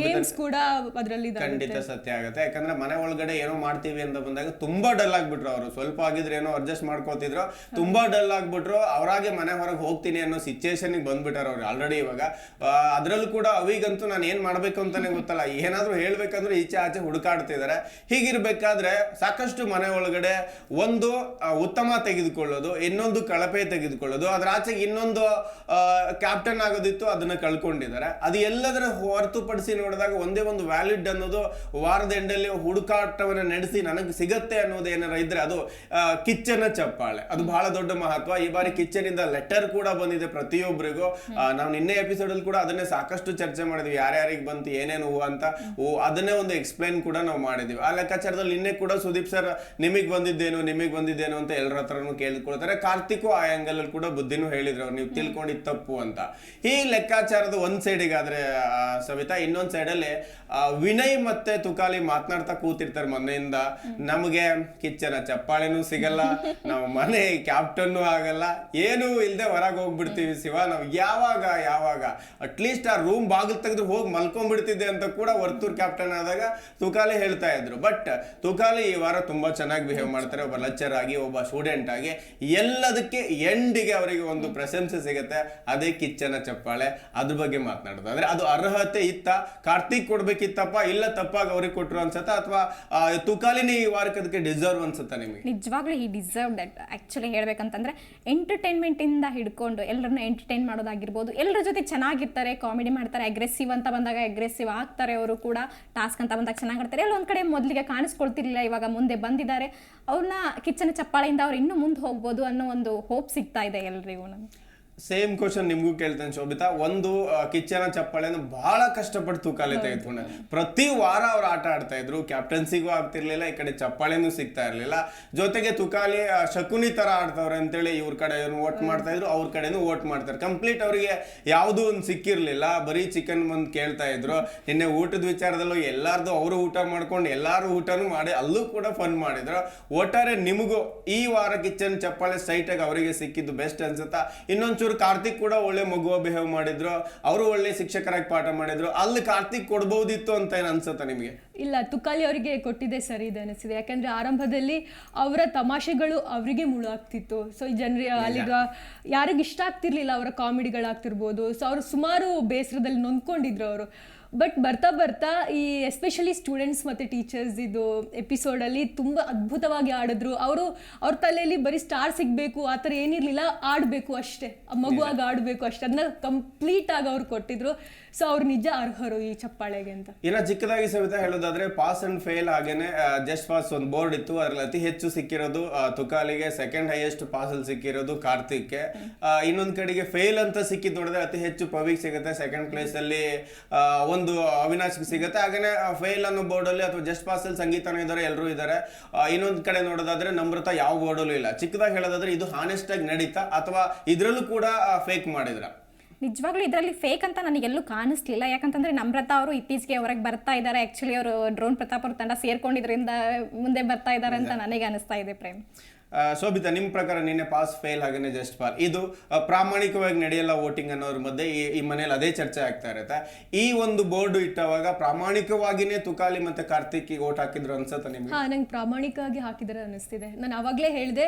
ಗೇಮ್ಸ್ ಕೂಡ ಅದರಲ್ಲಿ ಖಂಡಿತ ಸತ್ಯ ಆಗುತ್ತೆ. ಯಾಕಂದ್ರೆ ಮನೆ ಒಳಗಡೆ ಏನೋ ಮಾಡ್ತೀವಿ ಅಂತ ಬಂದಾಗ ತುಂಬಾ ಡಲ್ ಆಗ್ಬಿಟ್ರು ಅವರು. ಸ್ವಲ್ಪ ಆಗಿದ್ರೆ ಏನೋ ಅಡ್ಜಸ್ಟ್ ಮಾಡ್ಕೋತಿದ್ರು ತುಂಬಾ ಡಲ್ ಆಗ್ಬಿಟ್ರು. ಅವರಾಗೆ ಮನೆ ಹೊರಗೆ ಹೋಗ್ತೀನಿ ಅನ್ನೋ ಸಿಚುಯೇಷನ್ ಬಂದ್ಬಿಟ್ಟಾರ ಅವ್ರು ಆಲ್ರೆಡಿ ಇವಾಗ. ಅದ್ರಲ್ಲೂ ಕೂಡ ಅವಿಗಂತೂ ನಾನು ಏನ್ ಮಾಡ್ಬೇಕು ಅಂತಾನೆ ಗೊತ್ತಲ್ಲ. ಏನಾದ್ರೂ ಹೇಳ್ಬೇಕಂದ್ರೆ ಈಚೆ ಆಚೆ ಹುಡುಕಾಡ್ತಿದ್ದಾರೆ ಹೀಗಿರ್ಬೇಕಾದ್ರೆ ಸಾಕಷ್ಟು ಮನೆ ಒಳಗಡೆ ಒಂದು ಉತ್ತಮ ತೆಗೆದುಕೊಳ್ಳೋದು ಇನ್ನೊಂದು ಕಳಪೆ ತೆಗೆದುಕೊಳ್ಳೋದು ಅದ್ರ ಆಚೆಗೆ ಇನ್ನೊಂದು ಕ್ಯಾಪ್ಟನ್ ಆಗೋದಿತ್ತು ಅದನ್ನ ಕಳ್ಕೊಂಡಿದ್ದಾರೆ. ಅದು ಎಲ್ಲದರ ಹೊರತುಪಡಿಸಿ ನೋಡಿದಾಗ ಒಂದೇ ಒಂದು ವ್ಯಾಲಿಡ್ ಅನ್ನೋದು ವಾರದ ಎಂಡಲ್ಲಿ ಹುಡುಕಾಟವನ್ನು ನಡೆಸಿ ನನಗೆ ಸಿಗತ್ತೆ ಅನ್ನೋದು ಏನಾರ ಇದ್ರೆ ಅದು ಕಿಚ್ಚನ ಚಪ್ಪಾಳೆ. ಅದು ಬಹಳ ದೊಡ್ಡ ಮಹತ್ವ. ಈ ಬಾರಿ ಕಿಚ್ಚನಿಂದ ಲೆಟರ್ ಕೂಡ ಬಂದಿದೆ ಪ್ರತಿಯೊಬ್ಬರಿಗೂ ನಾವು ನಿನ್ನೆ ಎಪಿಸೋಡ್ ಅಲ್ಲಿ ಕೂಡ ಅದನ್ನೇ ಸಾಕಷ್ಟು ಚರ್ಚೆ ಮಾಡಿದ್ವಿ. ಯಾರ್ಯಾರಿಗೆ ಬಂತು ಏನೇನು ಹೂ ಅಂತ. ಅದನ್ನೇ ಒಂದು ಎಕ್ಸ್ಪ್ಲೈನ್ ಕೂಡ ನಾವು ಮಾಡಿದ್ವಿ. ಆ ಲೆಕ್ಕಾಚಾರದಲ್ಲಿ ನಿನ್ನೆ ಕೂಡ ಸುದೀಪ್ ಸರ್ ನಿಮಗೆ ಬಂದಿದ್ದೇನು ನಿಮಗೆ ಬಂದಿದ್ದೇನು ಅಂತ ಎಲ್ಲರ ಹತ್ರನೂ ಕೇಳಿಕೊಳ್ತಾರೆ. ಕಾರ್ತಿಕು ಆ ಆಂಗಲ್ ಅಲ್ಲಿ ಕೂಡ ಬುದ್ಧಿನೂ ಹೇಳಿದ್ರು. ಅವ್ರು ನೀವು ತಿಳ್ಕೊಂಡಿದ್ ತಪ್ಪು ಅಂತ. ಈ ಲೆಕ್ಕಾಚಾರದ ಒಂದು ಸೈಡಿಗಾದ್ರೆ ಸವಿತಾ, ಇನ್ನೊಂದು ಸೈಡಲ್ಲಿ ವಿನಯ್ ಮತ್ತೆ ತುಕಾಲಿ ಮಾತನಾಡ್ತಾ ಕೂತಿರ್ತಾರೆ ಮೊನ್ನೆಯಿಂದ. ನಮಗೆ ಕಿಚ್ಚನ ಚಪ್ಪಾಳೆನೂ ಸಿಗಲ್ಲ, ನಾವು ಮನೆ ಕ್ಯಾಪ್ಟನ್ನು ಆಗಲ್ಲ. ಏನೂ ಇಲ್ಲದೆ ಹೊರಗೆ ಹೋಗ್ಬಿಡ್ತೀವಿ ಶಿವ. ನಾವು ಯಾವಾಗ ಯಾವಾಗ ಅಟ್ಲೀಸ್ಟ್ ಆ ರೂಮ್ ಬಾಗಿಲು ತೆಗೆದು ಹೋಗಿ ಮಲ್ಕೊಂಡ್ಬಿಡ್ತಿದ್ದೆ ಅಂತ ಕೂಡ ವರ್ತೂರ್ ಕ್ಯಾಪ್ಟನ್ ಆದಾಗ ತುಕಾಲಿ ಹೇಳ್ತಾ ಇದ್ರು. ಬಟ್ ತುಕಾಲಿ ಈ ವಾರ ತುಂಬಾ ಚೆನ್ನಾಗಿ ಬಿಹೇವ್ ಮಾಡ್ತಾರೆ. ಒಬ್ಬ ಲೆಕ್ಚರ್ ಆಗಿ, ಒಬ್ಬ ಸ್ಟೂಡೆಂಟ್ ಆಗಿ, ಎಲ್ಲದಕ್ಕೆ ಎಂಡಿಗೆ ಅವರಿಗೆ ಒಂದು ಪ್ರಶಂಸೆ ಸಿಗುತ್ತೆ. ಅದೇ ಕಿಚ್ಚನ ಚಪ್ಪಾಳೆ. ಅದ್ರ ಬಗ್ಗೆ ಮಾತನಾಡೋದು. ಅಂದ್ರೆ ಅದು ಅರ್ಹತೆ ಇತ್ತ? ಕಾರ್ತಿಕ್ ಕೊಡ್ಬೇಕಿತ್ತಪ್ಪ? ಇಲ್ಲ ತಪ್ಪಾಗಿ ಅವ್ರಿಗೆ ಕೊಟ್ಟರು ಅನ್ಸತ್ತ? ಅಥವಾ ತುಕಾಲಿನಿ ಈ ವಾರಕ್ಕೆ ಡಿಸರ್ವ್ ಅನ್ಸುತ್ತಾ ನಿಮಗೆ? ನಿಜವಾಗ್ಲೂ ಈ ಡಿಸರ್ವ್ ದಟ್ ಆ್ಯಕ್ಚುಲಿ ಹೇಳ್ಬೇಕಂತಂದ್ರೆ ಎಂಟರ್ಟೈನ್ಮೆಂಟಿಂದ ಹಿಡ್ಕೊಂಡು ಎಲ್ಲರನ್ನ ಎಂಟರ್ಟೈನ್ ಮಾಡೋದಾಗಿರ್ಬೋದು. ಎಲ್ಲರ ಜೊತೆ ಚೆನ್ನಾಗಿರ್ತಾರೆ ಕಾಮಿಡಿ ಮಾಡ್ತಾರೆ ಅಗ್ರೆಸಿವ್ ಅಂತ ಬಂದಾಗ ಅಗ್ರೆಸಿವ್ ಆಗ್ತಾರೆ ಅವರು ಕೂಡ. ಟಾಸ್ಕ್ ಅಂತ ಬಂದಾಗ ಚೆನ್ನಾಗಿರ್ತಾರೆ ಎಲ್ಲ ಒಂದು ಕಡೆ ಮೊದಲಿಗೆ ಕಾಣಿಸ್ಕೊಳ್ತಿರ್ಲಿಲ್ಲ, ಇವಾಗ ಮುಂದೆ ಬಂದಿದ್ದಾರೆ. ಅವ್ರನ್ನ ಕಿಚ್ಚನ ಚಪ್ಪಾಳೆಯಿಂದ ಅವ್ರು ಇನ್ನೂ ಮುಂದೆ ಹೋಗ್ಬೋದು ಅನ್ನೋ ಒಂದು ಹೋಪ್ ಸಿಗ್ತಾ ಇದೆ ಎಲ್ರಿಗೂ ನಮ್ಗೆ. ಸೇಮ್ ಕ್ವಶನ್ ನಿಮಗೂ ಕೇಳ್ತೇನೆ ಶೋಭಿತಾ. ಒಂದು ಕಿಚ್ಚನ ಚಪ್ಪಾಳೆನ ಬಹಳ ಕಷ್ಟಪಟ್ಟು ತೂಕಾಲೆ ತೆಗೆದುಕೊಂಡೆ. ಪ್ರತಿ ವಾರ ಅವ್ರು ಆಟ ಆಡ್ತಾ ಇದ್ರು. ಕ್ಯಾಪ್ಟನ್ಸಿಗೂ ಆಗ್ತಿರ್ಲಿಲ್ಲ ಈ ಕಡೆ ಚಪ್ಪಾಳೆನೂ ಸಿಗ್ತಾ ಇರ್ಲಿಲ್ಲ. ಜೊತೆಗೆ ತುಕಾಲಿ ಶಕುನಿ ತರ ಆಡ್ತವ್ರೆ ಅಂತೇಳಿ ಇವ್ರ ಕಡೆ ವೋಟ್ ಮಾಡ್ತಾ ಇದ್ರು. ಅವ್ರ ಕಡೆನೂ ವೋಟ್ ಮಾಡ್ತಾರೆ. ಕಂಪ್ಲೀಟ್ ಅವರಿಗೆ ಯಾವುದೂ ಒಂದು ಸಿಕ್ಕಿರ್ಲಿಲ್ಲ. ಬರೀ ಚಿಕನ್ ಬಂದು ಕೇಳ್ತಾ ಇದ್ರು. ನಿನ್ನೆ ಊಟದ ವಿಚಾರದಲ್ಲೂ ಎಲ್ಲಾರ್ದು ಅವರು ಊಟ ಮಾಡ್ಕೊಂಡು ಎಲ್ಲಾರು ಊಟನೂ ಮಾಡಿ ಅಲ್ಲೂ ಕೂಡ ಫನ್ ಮಾಡಿದ್ರು. ಒಟ್ಟಾರೆ ನಿಮಗೂ ಈ ವಾರ ಕಿಚನ್ ಚಪ್ಪಾಳೆ ಸೈಟಾಗಿ ಆಗಿ ಅವರಿಗೆ ಸಿಕ್ಕಿದ್ದು ಬೆಸ್ಟ್ ಅನ್ಸುತ್ತಾ? ಇನ್ನೊಂಚೂರು ಒಂಚೂರು ಕಾರ್ತಿಕ್ ಕೂಡ ಒಳ್ಳೆ ಮಗುವ ಬಿಹೇವ್ ಮಾಡಿದ್ರು. ಅವರು ಒಳ್ಳೆ ಶಿಕ್ಷಕರಾಗಿ ಪಾಠ ಮಾಡಿದ್ರು. ಅಲ್ಲಿ ಕಾರ್ತಿಕ್ ಕೊಡ್ಬೋದಿತ್ತು ಅಂತ ಏನು ಅನ್ಸುತ್ತೆ ನಿಮಗೆ? ಇಲ್ಲ ತುಕಾಲಿ ಅವರಿಗೆ ಕೊಟ್ಟಿದ್ದೆ ಸರಿ ಇದೆ ಅನಿಸಿದೆ. ಯಾಕಂದ್ರೆ ಆರಂಭದಲ್ಲಿ ಅವರ ತಮಾಷೆಗಳು ಅವರಿಗೆ ಮುಳು ಆಗ್ತಿತ್ತು ಸೊ ಈ ಜನರಿ ಅಲ್ಲಿಗ ಯಾರಿಗೆ ಇಷ್ಟ ಆಗ್ತಿರ್ಲಿಲ್ಲ ಅವರ ಕಾಮಿಡಿಗಳಾಗ್ತಿರ್ಬೋದು. ಸೊ ಅವರು ಸುಮಾರು ಬೇಸರದಲ್ಲಿ ನೊಂದ್ಕೊಂಡಿದ್ರು ಅವರು. ಬಟ್ ಬರ್ತಾ ಬರ್ತಾ ಈ ಎಸ್ಪೆಷಲಿ ಸ್ಟೂಡೆಂಟ್ಸ್ ಮತ್ತು ಟೀಚರ್ಸ್ ಇದು ಎಪಿಸೋಡಲ್ಲಿ ತುಂಬ ಅದ್ಭುತವಾಗಿ ಆಡಿದ್ರು ಅವರು ಅವ್ರ ತಲೆಯಲ್ಲಿ ಬರೀ ಸ್ಟಾರ್ ಸಿಗಬೇಕು ಆ ಥರ ಏನಿರಲಿಲ್ಲ ಆಡಬೇಕು ಅಷ್ಟೇ. ಮಗುವಾಗಿ ಆಡಬೇಕು ಅಷ್ಟೇ. ಅದನ್ನ ಕಂಪ್ಲೀಟ್ ಆಗಿ ಅವ್ರು ಕೊಟ್ಟಿದ್ರು. ಸೊ ಅವ್ರು ನಿಜ ಅರ್ಹರು ಈ ಚಪ್ಪಾಳೆಗೆ ಅಂತ. ಇನ್ನು ಚಿಕ್ಕದಾಗಿ ಸವಿತಾ ಹೇಳೋದಾದ್ರೆ ಪಾಸ್ ಅಂಡ್ ಫೇಲ್ ಹಾಗೇನೆ ಜಸ್ಟ್ ಪಾಸ್ ಒಂದು ಬೋರ್ಡ್ ಇತ್ತು. ಅದ್ರಲ್ಲಿ ಅತಿ ಹೆಚ್ಚು ಸಿಕ್ಕಿರೋದು ತುಕಾಲಿಗೆ ಸೆಕೆಂಡ್ ಹೈಯೆಸ್ಟ್ ಪಾಸ್ ಅಲ್ಲಿ ಸಿಕ್ಕಿರೋದು ಕಾರ್ತಿಕ್ಗೆ. ಇನ್ನೊಂದು ಕಡೆಗೆ ಫೇಲ್ ಅಂತ ಸಿಕ್ಕಿದ್ ನೋಡಿದ್ರೆ ಅತಿ ಹೆಚ್ಚು ಪವಿಕ್ ಸಿಗುತ್ತೆ. ಸೆಕೆಂಡ್ ಪ್ಲೇಸ್ ಅಲ್ಲಿ ಆ, ಒಂದು ಅವಿನಾಶ್ ಸಿಗುತ್ತೆ. ಹಾಗೇನೆ ಫೇಲ್ ಅನ್ನೋ ಬೋರ್ಡ್ ಅಲ್ಲಿ ಅಥವಾ ಜಸ್ಟ್ ಪಾಸ್ ಅಲ್ಲಿ ಸಂಗೀತನೂ ಇದ್ದಾರೆ ಎಲ್ಲರೂ ಇದ್ದಾರೆ. ಇನ್ನೊಂದ್ ಕಡೆ ನೋಡೋದಾದ್ರೆ ನಮ್ರತ ಯಾವ ಬೋರ್ಡಲ್ಲೂ ಇಲ್ಲ. ಚಿಕ್ಕದಾಗಿ ಹೇಳೋದಾದ್ರೆ ಇದು ಹಾನೆಸ್ಟ್ ಆಗಿ ನಡೀತಾ ಅಥವಾ ಇದ್ರಲ್ಲೂ ಕೂಡ ಫೇಕ್ ಮಾಡಿದ್ರ. ನಿಜವಾಗ್ಲೂ ಇದರಲ್ಲಿ ಫೇಕ್ ಅಂತ ನನಗೆಲ್ಲೂ ಕಾಣಿಸ್ಲಿಲ್ಲ. ಯಾಕಂತಂದ್ರೆ ನಮ್ರತಾ ಅವರು ಇತ್ತೀಚೆಗೆ ಹೊರಗೆ ಬರ್ತಾ ಇದ್ದಾರೆ. ಆಕ್ಚುಲಿ ಅವರು ಡ್ರೋನ್ ಪ್ರತಾಪ್ ಅವ್ರ ತಂಡ ಸೇರ್ಕೊಂಡಿದ್ರಿಂದ ಮುಂದೆ ಬರ್ತಾ ಇದ್ದಾರೆ ಅಂತ ನನಗೆ ಅನಿಸ್ತಾ ಇದೆ ಪ್ರೇಮ್. ಶೋಭಿತಾ ನಿಮ್ಮ ಪ್ರಕಾರ ನಿನ್ನೆ ಪಾಸ್ ಫೇಲ್ ಹಾಗೇನೆ ಜಸ್ಟ್ ಪಾಲ್ ಇದು ಪ್ರಾಮಾಣಿಕವಾಗಿ ನಡೆಯಲ್ಲ ವೋಟಿಂಗ್ ಅನ್ನೋರ ಮಧ್ಯೆ ಈ ಈ ಮನೇಲಿ ಅದೇ ಚರ್ಚೆ ಆಗ್ತಾ ಇರುತ್ತೆ. ಈ ಒಂದು ಬೋರ್ಡ್ ಇಟ್ಟವಾಗ ಪ್ರಾಮಾಣಿಕವಾಗಿನೇ ತುಕಾಲಿ ಮತ್ತೆ ಕಾರ್ತಿಕ್ಗೆ ಓಟ್ ಹಾಕಿದ್ರು ಅನ್ಸುತ್ತೆ ನಿಮ್ಗೆ? ಹಾ ನಂಗೆ ಪ್ರಾಮಾಣಿಕವಾಗಿ ಹಾಕಿದ್ರೆ ಅನ್ನಿಸ್ತಿದೆ. ನಾನು ಅವಾಗಲೇ ಹೇಳಿದೆ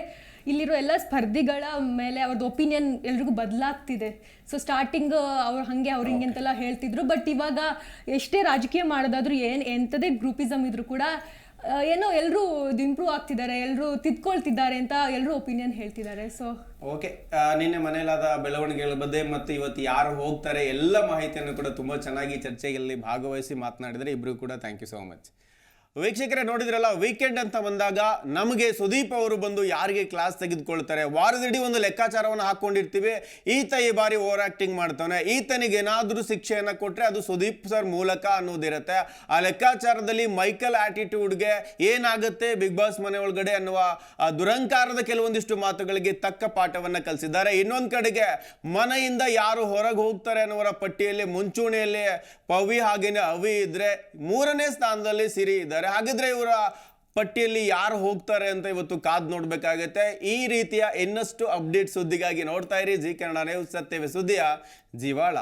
ಇಲ್ಲಿರೋ ಎಲ್ಲ ಸ್ಪರ್ಧಿಗಳ ಮೇಲೆ ಅವ್ರದ್ದು ಒಪಿನಿಯನ್ ಎಲ್ರಿಗೂ ಬದಲಾಗ್ತಿದೆ. ಸೊ ಸ್ಟಾರ್ಟಿಂಗ್ ಅವ್ರು ಹಾಗೆ ಅವ್ರು ಹಿಂಗೆ ಅಂತೆಲ್ಲ ಹೇಳ್ತಿದ್ರು. ಬಟ್ ಇವಾಗ ಎಷ್ಟೇ ರಾಜಕೀಯ ಮಾಡೋದಾದ್ರೂ ಏನು ಎಂಥದೇ ಗ್ರೂಪಿಸಮ್ ಇದ್ರು ಕೂಡ ಏನೋ ಎಲ್ಲರೂ ಇಂಪ್ರೂವ್ ಆಗ್ತಿದ್ದಾರೆ ಎಲ್ಲರೂ ತಿದ್ಕೊಳ್ತಿದ್ದಾರೆ ಅಂತ ಎಲ್ಲರೂ ಒಪಿನಿಯನ್ ಹೇಳ್ತಿದ್ದಾರೆ ಸೊ ಓಕೆ ನಿನ್ನೆ ಮನೆಯಲ್ಲಾದ ಬೆಳವಣಿಗೆಗಳ ಬಗ್ಗೆ ಮತ್ತು ಇವತ್ತು ಯಾರು ಹೋಗ್ತಾರೆ ಎಲ್ಲ ಮಾಹಿತಿಯನ್ನು ಕೂಡ ತುಂಬಾ ಚೆನ್ನಾಗಿ ಚರ್ಚೆಯಲ್ಲಿ ಭಾಗವಹಿಸಿ ಮಾತನಾಡಿದರೆ ಇಬ್ರು ಕೂಡ ಥ್ಯಾಂಕ್ ಯು ಸೋ ಮಚ್ ವೀಕ್ಷಕರೇ ನೋಡಿದ್ರಲ್ಲ ವೀಕೆಂಡ್ ಅಂತ ಬಂದಾಗ ನಮಗೆ ಸುದೀಪ್ ಅವರು ಬಂದು ಯಾರಿಗೆ ಕ್ಲಾಸ್ ತೆಗೆದುಕೊಳ್ತಾರೆ? ವಾರದಿಡೀ ಒಂದು ಲೆಕ್ಕಾಚಾರವನ್ನು ಹಾಕ್ಕೊಂಡಿರ್ತೀವಿ ಈತ ಈ ಬಾರಿ ಓವರ್ ಆ್ಯಕ್ಟಿಂಗ್ ಮಾಡ್ತಾನೆ ಈತನಿಗೆ ಏನಾದರೂ ಶಿಕ್ಷೆಯನ್ನು ಕೊಟ್ಟರೆ ಅದು ಸುದೀಪ್ ಸರ್ ಮೂಲಕ ಅನ್ನೋದಿರುತ್ತೆ. ಆ ಲೆಕ್ಕಾಚಾರದಲ್ಲಿ ಮೈಕಲ್ ಆಟಿಟ್ಯೂಡ್ಗೆ ಏನಾಗುತ್ತೆ ಬಿಗ್ ಬಾಸ್ ಮನೆ ಒಳಗಡೆ ಅನ್ನುವ, ಆ ದುರಂಕಾರದ ಕೆಲವೊಂದಿಷ್ಟು ಮಾತುಗಳಿಗೆ ತಕ್ಕ ಪಾಠವನ್ನು ಕಲಿಸಿದ್ದಾರೆ. ಇನ್ನೊಂದು ಕಡೆಗೆ ಮನೆಯಿಂದ ಯಾರು ಹೊರಗೆ ಹೋಗ್ತಾರೆ ಅನ್ನುವರ ಪಟ್ಟಿಯಲ್ಲಿ, ಮುಂಚೂಣಿಯಲ್ಲಿ ಪವಿ ಹಾಗೇನೆ ಅವಿ ಇದ್ರೆ ಮೂರನೇ ಸ್ಥಾನದಲ್ಲಿ ಸಿರಿ ಇದ್ದಾರೆ. ಹಾಗಿದ್ರೆ ಇವರ ಪಟ್ಟಿಯಲ್ಲಿ ಯಾರು ಹೋಗ್ತಾರೆ ಅಂತ ಇವತ್ತು ಕಾದ್ ನೋಡ್ಬೇಕಾಗತ್ತೆ. ಈ ರೀತಿಯ ಇನ್ನಷ್ಟು ಅಪ್ಡೇಟ್ ಸುದ್ದಿಗಾಗಿ ನೋಡ್ತಾ ಇರಿ. ಜಿ ಕನ್ನಡ ನ್ಯೂಸ್ ಸತ್ಯವೇ ಸುದ್ದಿಯ ಜೀವಾಳ.